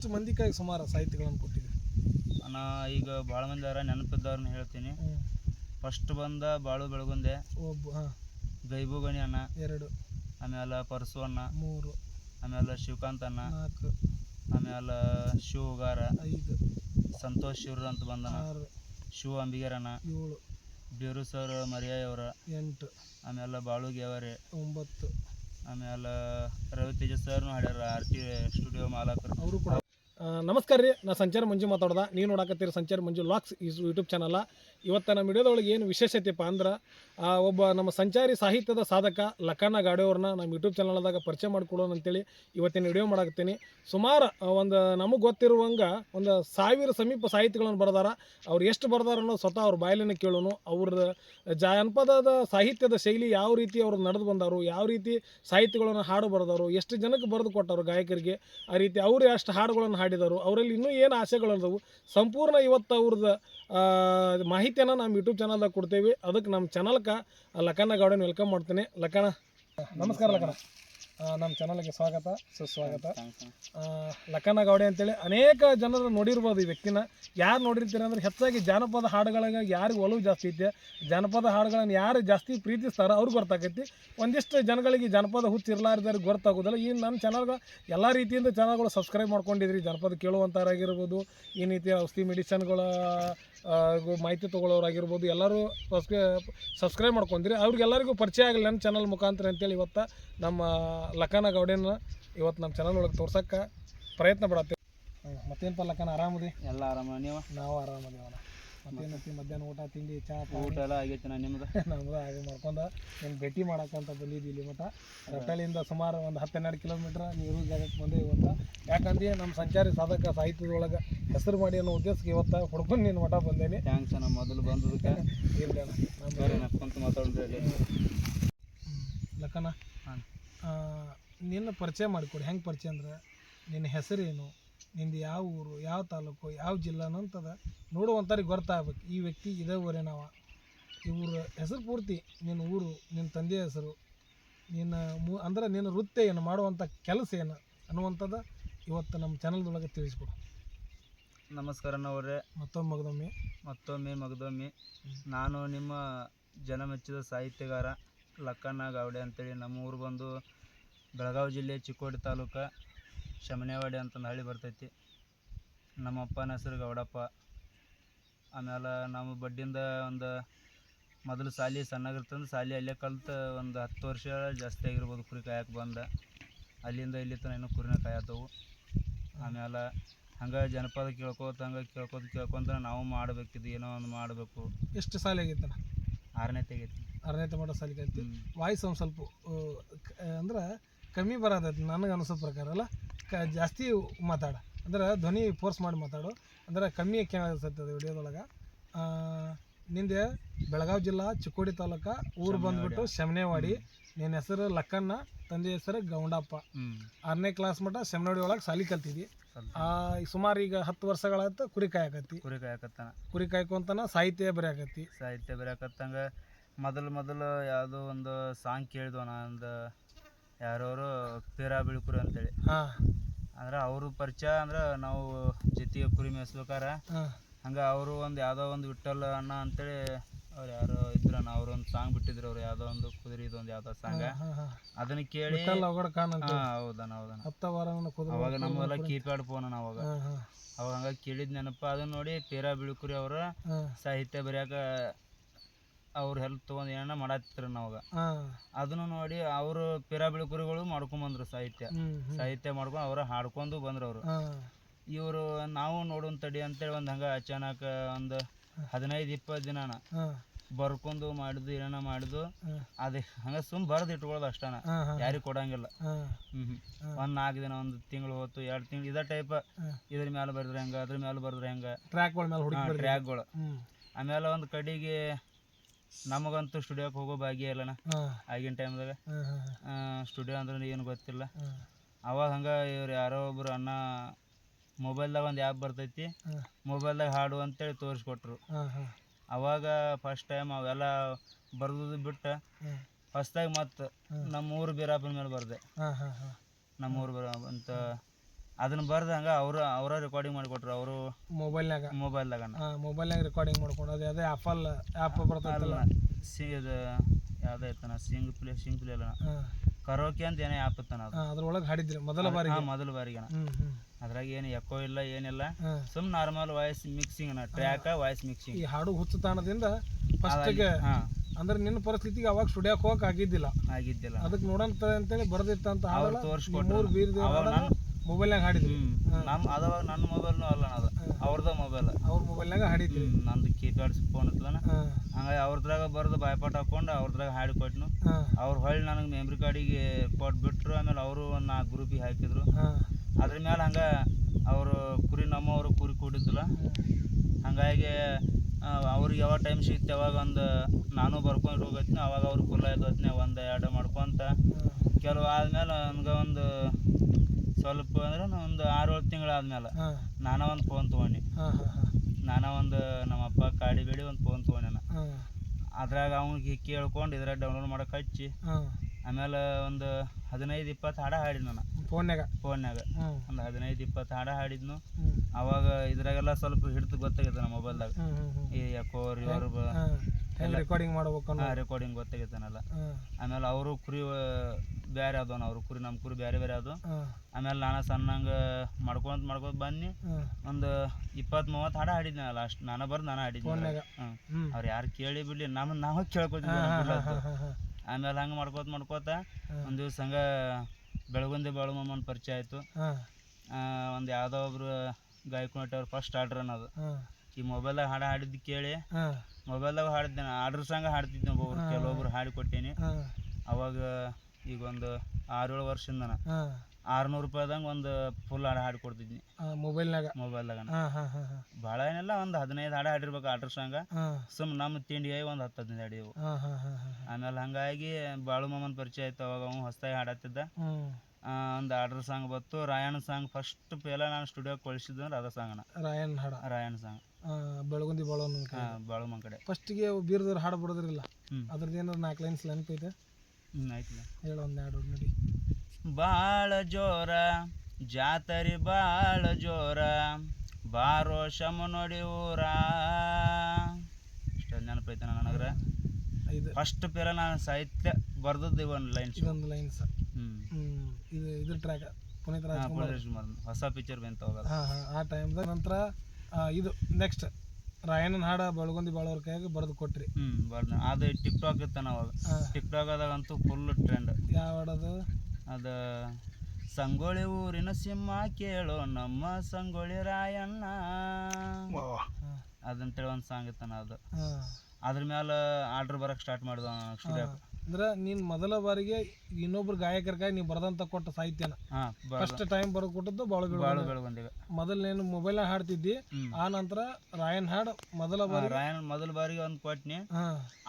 ಎಷ್ಟು ಮಂದಿ ಕೈ ಸುಮಾರು ಸಾಹಿತ್ಯಗಳನ್ನು ಕೊಟ್ಟಿದೆ ನಾ ಈಗ ಭಾಳ ಮಂದಿ ಅರ ನೆನಪಿದ್ದವ್ರನ್ನ ಹೇಳ್ತೀನಿ. ಫಸ್ಟ್ ಬಂದ ಬಾಳು ಬೆಳಗುಂದೆ ಒಬ್ಬ ಹಾಂ. ಗೈಬು ಗಣಿ ಅಣ್ಣ ಎರಡು. ಆಮೇಲೆ ಪರಸು ಅಣ್ಣ ಮೂರು. ಆಮೇಲೆ ಶಿವಕಾಂತ್ ಅಣ್ಣ ನಾಲ್ಕು. ಆಮೇಲೆ ಶಿವಗಾರ ಐದು. ಸಂತೋಷ್ ಶಿವ್ರ ಅಂತ ಬಂದನ ಆರು. ಶಿವ ಅಂಬಿಗರಣ್ಣ ಏಳು. ಬೇರು ಸರ್ ಅವರ ಎಂಟು. ಆಮೇಲೆ ಬಾಳು ಗೇವರೆ ಒಂಬತ್ತು. ಆಮೇಲೆ ರವಿ ತೇಜಸ್ ಸರ್ನು ಹಾಡ್ಯಾರ ಆರ್ ಟಿ ಸ್ಟುಡಿಯೋ ಮಾಲಕರು. ಅವರು ಕೂಡ ನಮಸ್ಕಾರ ರೀ. ನಾ ಸಂಚಾರ ಮಂಜು ಮಾತಾಡ್ದ. ನೀವು ನೋಡಕತ್ತೀರಿ ಸಂಚಾರ ಮಂಜು ಲಾಕ್ಸ್ ಈಸ್ ಯೂಟ್ಯೂಬ್ ಚಾನಲ. ಇವತ್ತು ನಮ್ಮ ವಿಡಿಯೋದೊಳಗೆ ಏನು ವಿಶೇಷತೆಪ್ಪ ಅಂದ್ರೆ ಒಬ್ಬ ನಮ್ಮ ಸಂಚಾರಿ ಸಾಹಿತ್ಯದ ಸಾಧಕ ಲಖನ ಗಾಡೆಯವ್ರನ್ನ ನಮ್ಮ ಯೂಟ್ಯೂಬ್ ಚಾನಲ್ದಾಗ ಪರಿಚಯ ಮಾಡಿಕೊಡೋಣ ಅಂತೇಳಿ ಇವತ್ತಿನ ವಿಡಿಯೋ ಮಾಡಾಕ್ತೀನಿ ಸುಮಾರು ಒಂದು ನಮಗೆ ಗೊತ್ತಿರುವಂಗೆ ಒಂದು ಸಾವಿರ ಸಮೀಪ ಸಾಹಿತ್ಯಗಳನ್ನು ಬರೆದಾರ. ಅವ್ರು ಎಷ್ಟು ಬರ್ದಾರ ಅನ್ನೋದು ಸ್ವತಃ ಅವ್ರ ಬಾಯಲಿನ ಕೇಳೋನು. ಅವ್ರದ್ದು ಜಾನಪದದ ಸಾಹಿತ್ಯದ ಶೈಲಿ ಯಾವ ರೀತಿ ಅವರು ನಡೆದು ಬಂದವರು ಯಾವ ರೀತಿ ಸಾಹಿತ್ಯಗಳನ್ನು ಹಾಡು ಬರೆದವರು ಎಷ್ಟು ಜನಕ್ಕೆ ಬರೆದು ಕೊಟ್ಟರು ಗಾಯಕರಿಗೆ, ಆ ರೀತಿ ಅವರು ಎಷ್ಟು ಹಾಡುಗಳನ್ನು ಹಾಡಿದರು. ಅವರಲ್ಲಿ ಇನ್ನೂ ಏನು ಆಸೆಗಳದವು ಸಂಪೂರ್ಣ ಇವತ್ತು ಅವ್ರದ್ದು ಮಾಹಿತಿಯನ್ನು ನಮ್ಮ ಯೂಟ್ಯೂಬ್ ಚಾನಲ್ದಾಗ ಕೊಡ್ತೇವೆ. ಅದಕ್ಕೆ ನಮ್ಮ ಚಾನಲ್ಗೆ ಲಕ್ಕಣ್ಣ ಗೌಡನ್ ವೆಲ್ಕಮ್ ಮಾಡ್ತೇನೆ. ಲಕ್ಕಣ್ಣ ನಮಸ್ಕಾರ ಲಕ್ಕಣ್ಣ ನಮ್ಮ ಚಾನಲ್ಗೆ ಸ್ವಾಗತ ಸುಸ್ವಾಗತ. ಲಕ್ಕನ ಗೌಡೆ ಅಂತೇಳಿ ಅನೇಕ ಜನರು ನೋಡಿರ್ಬೋದು ಈ ವ್ಯಕ್ತಿನ. ಯಾರು ನೋಡಿರ್ತೀರ ಅಂದ್ರೆ ಹೆಚ್ಚಾಗಿ ಜಾನಪದ ಹಾಡುಗಳಿಗೆ ಯಾರಿಗೆ ಒಲವು ಜಾಸ್ತಿ ಐತೆ. ಜಾನಪದ ಹಾಡುಗಳನ್ನು ಯಾರು ಜಾಸ್ತಿ ಪ್ರೀತಿಸ್ತಾರೋ ಅವ್ರಿಗೆ ಗೊತ್ತಾಗೈತಿ ಒಂದಿಷ್ಟು ಜನಗಳಿಗೆ ಜಾನಪದ ಹುಚ್ಚು ಇರ್ಲಾರ್ದವ್ರಿಗೆ ಗೊತ್ತಾಗೋದಿಲ್ಲ. ಈ ನಮ್ಮ ಚಾನಲ್ಗಳು ಎಲ್ಲ ರೀತಿಯಿಂದ ಚಾನಲ್ಗಳು ಸಬ್ಸ್ಕ್ರೈಬ್ ಮಾಡ್ಕೊಂಡಿದ್ರಿ. ಜಾನಪದ ಕೇಳುವಂಥವ್ರಾಗಿರ್ಬೋದು ಈ ರೀತಿಯ ಔಷಧಿ ಮೆಡಿಸನ್ಗಳ ಮಾಹಿತಿ ತೊಗೊಳ್ಳೋರಾಗಿರ್ಬೋದು ಎಲ್ಲರೂ ಸಬ್ಸ್ಕ್ರೈಬ್ ಮಾಡ್ಕೊಂಡ್ರಿ. ಅವ್ರಿಗೆಲ್ಲರಿಗೂ ಪರಿಚಯ ಆಗಲಿ ನನ್ನ ಚಾನಲ್ ಮುಖಾಂತರ ಅಂತೇಳಿ ಇವತ್ತು ನಮ್ಮ ಲಕ್ಕನ ಗೌಡೇನ ಇವತ್ತು ನಮ್ಮ ಚಾನಲ್ ಒಳಗೆ ತೋರ್ಸಕ್ಕೆ ಪ್ರಯತ್ನ ಪಡತ್ತೇವೆ. ಮತ್ತೇನಪ್ಪ ಲಕ್ಕನ ಆರಾಮದಿ? ಎಲ್ಲ ಆರಾಮ ನೀವು? ನಾವು ಆರಾಮದೇವಣ ಮತ್ತೇನೈತಿ ಮಧ್ಯಾಹ್ನ ಊಟ ತಿಂಡಿ ಚಾ ಊಟ ಎಲ್ಲ ಆಗೈತೆ ನಾ ನಿಮ್ದು? ನಮ್ದು ಹಾಗೆ ಮಾಡ್ಕೊಂಡು ನಿಮ್ಗೆ ಭೇಟಿ ಮಾಡಕ್ಕಂತ ಬಂದಿದ್ದೀವಿ ಇಲ್ಲಿ ಮಟ್ಟ ರಟ್ಟಳಿಯಿಂದ ಸುಮಾರು ಒಂದು ಹತ್ತೆರಡು ಕಿಲೋಮೀಟ್ರ್ ನೀರು ಜಾಗಕ್ಕೆ ಬಂದೆ ಇವತ್ತು ಯಾಕಂದ್ರೆ ನಮ್ಮ ಸಂಚಾರಿ ಸಾಧಕ ಸಾಹಿತ್ಯದೊಳಗೆ ಹೆಸರು ಮಾಡಿ ಅನ್ನೋ ಉದ್ದೇಶಕ್ಕೆ ಇವತ್ತು ಹುಡ್ಕೊಂಡು ನೀನು ಮಠ ಬಂದೇನಿ. ಥ್ಯಾಂಕ್ಸ್ ಅಣ್ಣ ಮೊದಲು ಬಂದದಕ್ಕೆ. ಇಲ್ಲ ನಮ್ಮ ನಕ್ಕೊಂತ ಮಾತಾಡ್ರಿ ಲಕ್ಕನ ಹಾಂ. ನಿನ್ನ ಪರಿಚಯ ಮಾಡಿಕೊಡಿ. ಹೆಂಗೆ ಪರಿಚಯ ಅಂದ್ರೆ ನಿನ್ನ ಹೆಸರೇನು ನಿಂದು ಯಾವ ಊರು ಯಾವ ತಾಲೂಕು ಯಾವ ಜಿಲ್ಲಾ ಅನ್ನೋಂಥದ ನೋಡುವಂಥವ್ರಿಗೆ ಗೊತ್ತಾಗ್ಬೇಕು. ಈ ವ್ಯಕ್ತಿ ಇದೇ ಊರೇನವ. ಇವ್ರ ಹೆಸರು ಪೂರ್ತಿ ನಿನ್ನ ಊರು ನಿನ್ನ ತಂದೆ ಹೆಸರು ನಿನ್ನ ಮೂ ಅಂದ್ರೆ ನಿನ್ನ ವೃತ್ತಿ ಏನು ಮಾಡುವಂಥ ಕೆಲಸ ಏನು ಅನ್ನುವಂಥದ್ದು ಇವತ್ತು ನಮ್ಮ ಚಾನಲ್ದೊಳಗೆ ತಿಳಿಸ್ಕೊಡು. ನಮಸ್ಕಾರ ಅವರೇ ಮತ್ತೊಮ್ಮೆ ಮಗದೊಮ್ಮೆ. ಮತ್ತೊಮ್ಮೆ ಮಗದೊಮ್ಮೆ. ನಾನು ನಿಮ್ಮ ಜನಮೆಚ್ಚಿದ ಸಾಹಿತ್ಯಗಾರ. ಲಕ್ಕಣ್ಣ ಗಾವಡೆ ಅಂತೇಳಿ ನಮ್ಮ ಊರು ಬಂದು ಬೆಳಗಾವಿ ಜಿಲ್ಲೆ ಚಿಕ್ಕೋಡಿ ತಾಲೂಕು ಶಮನೇವಾಡಿ ಅಂತ ಒಂದು ಹಳ್ಳಿ ಬರ್ತೈತಿ. ನಮ್ಮ ಅಪ್ಪನ ಹೆಸರು ಗೌಡಪ್ಪ. ಆಮೇಲೆ ನಾವು ಬಡ್ಡಿಂದ ಒಂದು ಮೊದಲು ಸಾಲಿ ಸಣ್ಣಗಿರ್ತಂದು ಸಾಲಿ ಅಲ್ಲೇ ಕಲ್ತು ಒಂದು ಹತ್ತು ವರ್ಷ ಜಾಸ್ತಿ ಆಗಿರ್ಬೋದು ಕುರಿ ಕಾಯಕ್ಕೆ ಬಂದ. ಅಲ್ಲಿಂದ ಇಲ್ಲಿ ತನಕ ಇನ್ನೂ ಕುರಿನ ಕಾಯತ್ತವು. ಆಮೇಲೆ ಹಂಗೆ ಜನಪದ ಕೇಳ್ಕೋತ ಹಂಗೆ ಕೇಳ್ಕೊತ ಕೇಳ್ಕೊಂತ ನಾವು ಮಾಡಬೇಕಿದ್ದು ಏನೋ ಒಂದು ಮಾಡಬೇಕು. ಎಷ್ಟು ಸಾಲಿ ಆಗೈತೆ ಆರನೇ ತೆಗೈತಿ. ಅರನೇತೆ ಮಾಡೋ ಸಾಲಿ ಕಲ್ತಿ ವಾಯ್ಸ್ ಒಂದು ಸ್ವಲ್ಪ ಅಂದ್ರೆ ಕಮ್ಮಿ ಬರೋದೈತಿ ನನಗೆ ಅನಿಸೋ ಪ್ರಕಾರ ಅಲ್ಲ. ಕ ಜಾಸ್ತಿ ಮಾತಾಡ. ಅಂದ್ರೆ ಧ್ವನಿ ಫೋರ್ಸ್ ಮಾಡಿ ಮಾತಾಡು. ಅಂದ್ರೆ ಕಮ್ಮಿ ಕೇಳಿಸ್ತದೆ ವಿಡಿಯೋದೊಳಗೆ. ನಿಂದೆ ಬೆಳಗಾವಿ ಜಿಲ್ಲಾ ಚಿಕ್ಕೋಡಿ ತಾಲೂಕ ಊರು ಬಂದ್ಬಿಟ್ಟು ಶಮನೇವಾಡಿ. ನಿನ್ನ ಹೆಸರು ಲಕ್ಕಣ್ಣ ತಂದೆ ಹೆಸರು ಗೌಂಡಪ್ಪ. ಆರನೇ ಕ್ಲಾಸ್ ಮಟ್ಟ ಶಮನೇವಾಡಿ ಒಳಗೆ ಸಾಲಿ ಕಲ್ತಿದ್ದಿ ಆ, ಸುಮಾರು ಈಗ ಹತ್ತು ವರ್ಷಗಳಾಯ್ತು ಕುರಿ ಕಾಯಕತ್ತಿ. ಕುರಿ ಕಾಯಕತ್ತಾನ. ಕುರಿ ಕಾಯ್ಕೊಂತನ ಸಾಹಿತ್ಯ ಬರೆಯಾಕತ್ತಿ. ಸಾಹಿತ್ಯ ಬರೆಯಕತ್ತಂಗ ಮೊದಲು ಮೊದಲು ಯಾವುದೋ ಒಂದು ಸಾಂಗ್ ಕೇಳಿದ್ವು ಒಂದು ಯಾರೋರು ಪೀರಾ ಬಿಳ್ಕುರಿ ಅಂತೇಳಿ. ಅಂದ್ರ ಅವರು ಪರಿಚಯ ಅಂದ್ರೆ ನಾವು ಜೊತೆಗೆ ಕುರಿ ಮೇಯಿಸ್ಬೇಕಾರ. ಹಂಗ ಅವರು ಒಂದು ಯಾವುದೋ ಒಂದು ವಿಠಲ್ ಅಣ್ಣ ಅಂತೇಳಿ ಅವ್ರು ಯಾರೋ ಇದ್ರ ಅವ್ರು ಒಂದು ಸಾಂಗ್ ಬಿಟ್ಟಿದ್ರು ಅವ್ರು ಯಾವುದೋ ಒಂದು ಕುದುರೆ ಇದೊಂದು ಯಾವುದೋ ಸಾಂಗ್ ಅದನ್ನ ಕೇಳಿ ವಿಠಲ್ ಅವಗಡ ಖಾನ್ ಅಂತ. ಹಾಂ ಹೌದಣ್ಣ ಹೌದಣ್ಣ. ಹತ್ತ ವಾರ ಕುದುರೆ ಅವಾಗ ನಮ್ಮೆಲ್ಲ ಕೀಪ್ಯಾಡ್ ಫೋನ್ ಅವಾಗ. ಅವಾಗ ಹಂಗ ಕೇಳಿದ್ ನೆನಪ. ಅದನ್ನ ನೋಡಿ ಪೇರಾ ಬೀಳ್ಕುರಿ ಅವರ ಸಾಹಿತ್ಯ ಬರೆಯಾಕ ಅವ್ರ ಹೆಲ್ಪ್ ತೊಗೊಂಡು ಏನ ಮಾಡತ್ತಿರ ನಾವಾಗ. ಅದನ್ನು ನೋಡಿ ಅವರು ಪಿರಾ ಮಾಡ್ಕೊಂಡ್ ಮಾಡ್ಕೊಂಬಂದ್ರು ಸಾಹಿತ್ಯ. ಸಾಹಿತ್ಯ ಮಾಡ್ಕೊಂಡು ಅವ್ರ ಹಾಡ್ಕೊಂಡು ಬಂದ್ರು ಅವರು. ಇವರು ನಾವು ನೋಡೋನ್ ತಡಿ ಅಂತೇಳಿ ಒಂದು ಹಂಗ ಅಚಾನಕ್ ಒಂದು ಹದಿನೈದು ಇಪ್ಪತ್ತು ದಿನಾನ ಬರ್ಕೊಂಡು ಮಾಡಿದ್ದು ಏನ ಮಾಡಿದ್ದು ಅದೇ ಹಂಗ ಸುಮ್ ಬರ್ದು ಇಟ್ಕೊಳ್ಳೋದು ಅಷ್ಟನ. ಯಾರಿಗೂ ಕೊಡಂಗಿಲ್ಲ. ಒಂದ್ ನಾಲ್ಕು ದಿನ ಒಂದು ತಿಂಗಳು ಹೊತ್ತು ಎರಡು ತಿಂಗಳು ಇದ ಟೈಪ್. ಇದ್ರ ಮೇಲೆ ಬರೆದ್ರೆ ಹೆಂಗ ಅದ್ರ ಮೇಲೆ ಬರೆದ್ರೆ ಹೆಂಗ. ಟ್ರ್ಯಾಕ್ಗಳ ಮೇಲೆ ಟ್ರ್ಯಾಕ್ಗಳು ಆಮೇಲೆ ಒಂದು ಕಡೆಗೆ ನಮಗಂತೂ ಸ್ಟುಡಿಯೋಕ್ ಹೋಗೋ ಭಾಗ್ಯ ಇಲ್ಲಣ್ಣ. ಆಗಿನ ಟೈಮ್ದಾಗ ಸ್ಟುಡಿಯೋ ಅಂದ್ರೆ ಏನು ಗೊತ್ತಿಲ್ಲ. ಅವಾಗ ಹಂಗ ಇವ್ರು ಯಾರೋ ಒಬ್ರು ಅಣ್ಣ ಮೊಬೈಲ್ದಾಗ ಒಂದು ಆ್ಯಪ್ ಬರ್ತೈತಿ. ಮೊಬೈಲ್ದಾಗ ಹಾಡು ಅಂತೇಳಿ ತೋರಿಸ್ಕೊಟ್ರು. ಅವಾಗ ಫಸ್ಟ್ ಟೈಮ್ ಅವೆಲ್ಲ ಬರ್ದು ಬಿಟ್ಟು ಫಸ್ಟಾಗಿ ಮತ್ತು. ನಮ್ಮ ಊರು ಬೀರಾಪನ ಮೇಲೆ ಬರ್ದೆ. ನಮ್ಮೂರು ಬೀರ ಅಂತ ಅದನ್ನ ಬರ್ದಂಗ ಅವ್ರ ಅವರ ರೆಕಾರ್ಡಿಂಗ್ ಮಾಡಿಕೊಟ್ರು. ಅವರು ಮೊಬೈಲ್ನಾಗ ಮೊಬೈಲ್ದಾಗ ಹಾಂ ಮೊಬೈಲ್ನಾಗ ರೆಕಾರ್ಡಿಂಗ್ ಮಾಡ್ಕೊಂಡು ಅದು ಅದೇ ಆ್ಯಪಲ್ ಆ್ಯಪ್ ಬರ್ತೈತಲ್ಲ? ಸಿ ಇದು ಇತ್ತನ ಸಿಂಗ್ ಪ್ಲೇ ಸಿಂಗ್ ಪ್ಲೇ ಅಲ್ಲ ಹಾಂ. ಕರೋಕೆ ಅಂತ ಏನೇ ಆ್ಯಪ್ ಇತ್ತನ ಅದು. ಅದ್ರೊಳಗೆ ಹಾಡಿದ್ರು ಮೊದಲ ಬಾರಿಗೆ. ಹಾಂ ಮೊದಲ ಬಾರಿಗೆ ಅದ್ರಾಗ ಏನು ಎಕೋ ಇಲ್ಲ ಏನಿಲ್ಲ ಸುಮ್ normal voice mixing track voice mixing ಈ ಹಾಡು ಹುಚ್ಚುತಾಣದಿಂದ ಫಸ್ಟಿಗೆ ಹಾಂ. ಅಂದ್ರೆ ನಿನ್ನ ಪರಿಸ್ಥಿತಿಗೆ ಅವಾಗ ಸ್ಟುಡಿಯೋಕ್ಕೆ ಹೋಗಕ್ ಆಗಿದ್ದಿಲ್ಲ. ಆಗಿದ್ದಿಲ್ಲ. ಅದಕ್ಕೆ ನೋಡಂತ ಅಂತೇಳಿ ಬರ್ದಿತ್ತಂತ ಅವ್ರು ಮೂರು ತೋರಿಸ್ಕೊಟ್ರು ಬೀರ್ ಅವಾಗ ನಾನು ಮೊಬೈಲ್ನಾಗ ಹಾಡಿದ್ವಿ ನಮ್ಮ ಅದಾವಾಗ ನನ್ನ ಮೊಬೈಲ್ನು ಅಲ್ಲ ಅದು. ಅವ್ರದ ಮೊಬೈಲ್. ಅವ್ರ ಮೊಬೈಲ್ನಾಗ ಹಾಡಿದ್ರಿ? ನಂದು ಕೀಪ್ಯಾಡ್ ಫೋನ್ ಇತ್ತಲ್ಲ ಹಂಗಾಗಿ ಅವ್ರದ್ರಾಗ ಬರ್ದು ಬಾಯ್ಪಾಟ್ ಹಾಕೊಂಡು ಅವ್ರದ್ರಾಗ ಹಾಡಿ ಕೊಟ್ನು. ಅವ್ರ ಹೊಳ್ಳಿ ನನಗೆ ಮೆಮ್ರಿ ಕಾರ್ಡಿಗೆ ಕೊಟ್ಬಿಟ್ರು ಆಮೇಲೆ ಅವರು ಒಂದು ನಾಲ್ಕು ಗ್ರೂಪಿಗೆ ಹಾಕಿದ್ರು. ಅದ್ರ ಮೇಲೆ ಹಂಗೆ ಅವರು ಕುರಿ ನಮ್ಮವರು ಕುರಿ ಕೂಡಿದ್ದಿಲ್ಲ. ಹಂಗಾಗಿ ಅವ್ರಿಗೆ ಯಾವಾಗ ಟೈಮ್ ಸಿಗುತ್ತೆ ಅವಾಗ ಒಂದು ನಾನು ಬರ್ಕೊಂಡು ಹೋಗತ್ನ ಅವಾಗ ಅವ್ರು ಕುಲ್ಲ ಇದ್ದತ್ನೇ ಒಂದು ಎರಡು ಮಾಡ್ಕೊತ. ಕೆಲವು ಆದ್ಮೇಲೆ ನನ್ಗೆ ಒಂದು ಸ್ವಲ್ಪ ಅಂದ್ರೆ ಒಂದು ಆರು ಏಳು ತಿಂಗಳು ಆದ್ಮೇಲೆ ನಾನ ಒಂದು ಫೋನ್ ತಗೊಂಡೆ. ನಾನ ಒಂದು ನಮ್ಮ ಅಪ್ಪ ಕಾಡಿ ಬೇಡಿ ಒಂದು ಫೋನ್ ತೊಗೊಂಡೆ ಅದ್ರಾಗ ಅವ್ನಿಗೆ ಕೇಳ್ಕೊಂಡು ಇದ್ರಾಗ ಡೌನ್ಲೋಡ್ ಮಾಡಕ್ಕೆ ಹಚ್ಚಿ ಆಮೇಲೆ ಒಂದು ಹದಿನೈದು ಇಪ್ಪತ್ತು ಹಾಡ ಹಾಡಿದ್ ನಾನು. ಫೋನ್ಯಾಗ? ಫೋನ್ಯಾಗ. ಒಂದು ಹದಿನೈದು ಇಪ್ಪತ್ತು ಹಾಡ ಹಾಡಿದ್ನು. ಅವಾಗ ಇದ್ರಾಗೆಲ್ಲ ಸ್ವಲ್ಪ ಹಿಡಿದು ಗೊತ್ತಾಗೈತೆ ನಮ್ಮ ಮೊಬೈಲ್ದಾಗ ಈ ಯಾಕೋ ರಿವರ್ಬ್ ರೆಕಾರ್ಡಿಂಗ್ ಮಾಡ್ಬೇಕು ಅನ್ನೋ ರೆಕಾರ್ಡಿಂಗ್ ಗೊತ್ತಾಗೈತನಲ್ಲ. ಹಾಂ. ಆಮೇಲೆ ಅವರು ಕುರಿ ಬೇರೆ ಅದವನ ಅವ್ರು ಕುರಿ ನಮ್ಮ ಕುರಿ ಬೇರೆ ಬೇರೆ ಅದು ಆಮೇಲೆ ನಾನು ಸಣ್ಣಂಗೆ ಮಾಡ್ಕೊಂತ ಮಾಡ್ಕೊಂತ ಬನ್ನಿ. ಒಂದು ಇಪ್ಪತ್ತು ಮೂವತ್ತು ಹಾಡ ಹಾಡಿದ್ನ ಲಾಸ್ಟ್ ನಾನು ಬರ್ದು ನಾನು ಹಾಡಿದ್ನ ಹ್ಮ್. ಅವ್ರು ಯಾರು ಕೇಳಿ ಬಿಡ್ಲಿ ನಮ್ಮ ನಾವು ಕೇಳ್ಕೊತೀವಿ ಆಮೇಲೆ ಹಂಗೆ ಮಾಡ್ಕೋತ ಮಾಡ್ಕೋತ. ಒಂದು ದಿವ್ಸ ಹಂಗೆ ಬೆಳಗುಂದಿ ಬಾಳುಮಮ್ಮನ ಪರಿಚಯ ಆಯಿತು. ಒಂದು ಯಾವುದೋ ಒಬ್ರು ಗಾಯಕನಟ್ಟಿ ಅವ್ರು ಫಸ್ಟ್ ಆರ್ಡ್ರ್ ಅನ್ನೋದು. ಹಾಂ. ಈ ಮೊಬೈಲ್ದಾಗ ಹಾಡು ಹಾಡಿದ್ದು ಕೇಳಿ ಮೊಬೈಲ್ದಾಗ ಹಾಡಿದ್ದೆ ಆರ್ಡರ್ ಸಾಂಗ್ ಹಾಡ್ತಿದ್ದೆ ಒಬ್ಬೊಬ್ರು ಕೆಲವೊಬ್ರು ಹಾಡಿ ಕೊಟ್ಟೇನಿ. ಅವಾಗ ಈಗ ಒಂದು ಆರು ಏಳು ವರ್ಷದಿಂದ ಹಾಂ. ಆರುನೂರು ರೂಪಾಯಿದಂಗೆ ಒಂದು ಫುಲ್ ಹಾಡು ಹಾಡಿ ಕೊಡ್ತಿದ್ನಿ. ಮೊಬೈಲ್ನಾಗ ಮೊಬೈಲ್ದಾಗ ಭಾಳ ಏನಿಲ್ಲ ಒಂದು ಹದಿನೈದು ಹಾಡು ಹಾಡಿರ್ಬೇಕು ಆರ್ಡರ್ ಸಾಂಗ್. ಸುಮ್ ನಮ್ಮ ತಿಂಡಿಯಾಗಿ ಒಂದು ಹತ್ತು ಹದಿನೈದು ಹಾಡಿವು ಆಮೇಲೆ ಹಂಗಾಗಿ ಬಾಳು ಮಾಮನ್ ಪರಿಚಯ ಆಯ್ತು ಅವಾಗ ಅವ್ನು ಹೊಸದಾಗಿ ಹಾಡತ್ತಿದ್ದ. ಒಂದು ಆರ್ಡ್ರ್ ಸಾಂಗ್ ಬತ್ತು ರಾಯಣ್ಣ ಸಾಂಗ್ ಫಸ್ಟ್ ಪೇಲ ನಾನು ಸ್ಟುಡಿಯೋಗೆ ಕಳಿಸಿದ್ದು ಅದ ಸಾಂಗ್ ರಾಯನ್ ಹಾಡ. ರಾಯಣ್ಣ ಸಾಂಗ್. ಬೆಳಗುಂದಿ ಬಾಳು ಮನ್ ಕಡೆ. ಫಸ್ಟಿಗೆ ಬೀರ್ದವ್ರು ಹಾಡು ಬಿಡೋದ್ರಿಲ್ಲ ಅದ್ರದ್ದು ಏನಾದ್ರು ನಾಲ್ಕು ಲೈನ್ಸ್ ನೆನಪೈತೆ ಹ್ಞೂ ಆಯ್ತು ಹೇಳು ಒಂದು ಎರಡು ನೋಡಿ. ಬಾಳ ಜೋರ ಜಾತರಿ ಬಾಳ ಜೋರ ಬಾರೋ ಶಮ ನೋಡಿ ಊರ. ಇಷ್ಟ ನೆನಪೈತೆ ನನಗ್ರ ಇದು ಫಸ್ಟ್ ಪೇರ ನಾನು ಸಾಹಿತ್ಯ ಬರ್ದದ್ದು ಒಂದು ಲೈನ್ಸ್ ಇದೊಂದು ಲೈನ್ಸ್ ಹ್ಞೂ ಇದು ಇದ್ರ ಟ್ರ್ಯಾಕ್ ಪುನೀತ್ ರಾಜ್ಕುಮಾರ್. ಹೊಸ ಪಿಕ್ಚರ್ ಬಂತ ಹೋಗೋದು ಹಾಂ ಹಾಂ ಆ ಟೈಮ್ದಾಗ ನಂತರ ಇದು ನೆಕ್ಸ್ಟ್ ರಾಯಣ್ಣನ ಹಾಡ ಬೆಳಗುಂದಿ ಬಾಳೋರ್ ಕೈಯಾಗ ಬರೆದು ಕೊಟ್ರಿ. ಹ್ಞೂ ಬರ್ದ. ಅದು ಟಿಕ್ ಟಾಕ್ ಇತ್ತಾನ ಅವಾಗ. ಟಿಕ್ ಟಾಕ್ ಅದಾಗಂತೂ ಫುಲ್ ಟ್ರೆಂಡ್ ಯಾವ ಹಾಡದು? ಅದ ಸಂಗೊಳ್ಳಿ ಊರಿನ ಸಿಂಹ ಕೇಳೋ ನಮ್ಮ ಸಂಗೊಳ್ಳಿ ರಾಯಣ್ಣ. ಅದಂತೇಳಿ ಒಂದು ಸಾಂಗ್ ಇತ್ತಾನ ಅದು. ಅದ್ರ ಮ್ಯಾಲ ಆರ್ಡ್ರ್ ಬರಕ್ಕೆ ಸ್ಟಾರ್ಟ್ ಮಾಡಿದ ಸ್ಟುಡಿಯೋ ಅಂದ್ರೆ ನೀನು ಮೊದಲ ಬಾರಿಗೆ ಇನ್ನೊಬ್ರು ಗಾಯಕರಿಗಾಗಿ ನೀವು ಬರೆದಂತ ಕೊಟ್ಟ ಸಾಹಿತ್ಯನ. ಫಸ್ಟ್ ಟೈಮ್ ಬರೆದು ಕೊಟ್ಟದ್ದು ಬಾಳು ಬಾಳು ಬಂದಿವೆ ಮೊದಲು ನೀನು ಮೊಬೈಲ್ ಹಾಡ್ತಿದ್ದಿ. ಆ ನಂತರ ರಾಯನ್ ಹಾಡ್ ಮೊದಲ ಬಾರಿ ರಾಯನ್ ಮೊದಲ ಬಾರಿಗೆ ಒಂದ್ ಕೊಟ್ನಿ.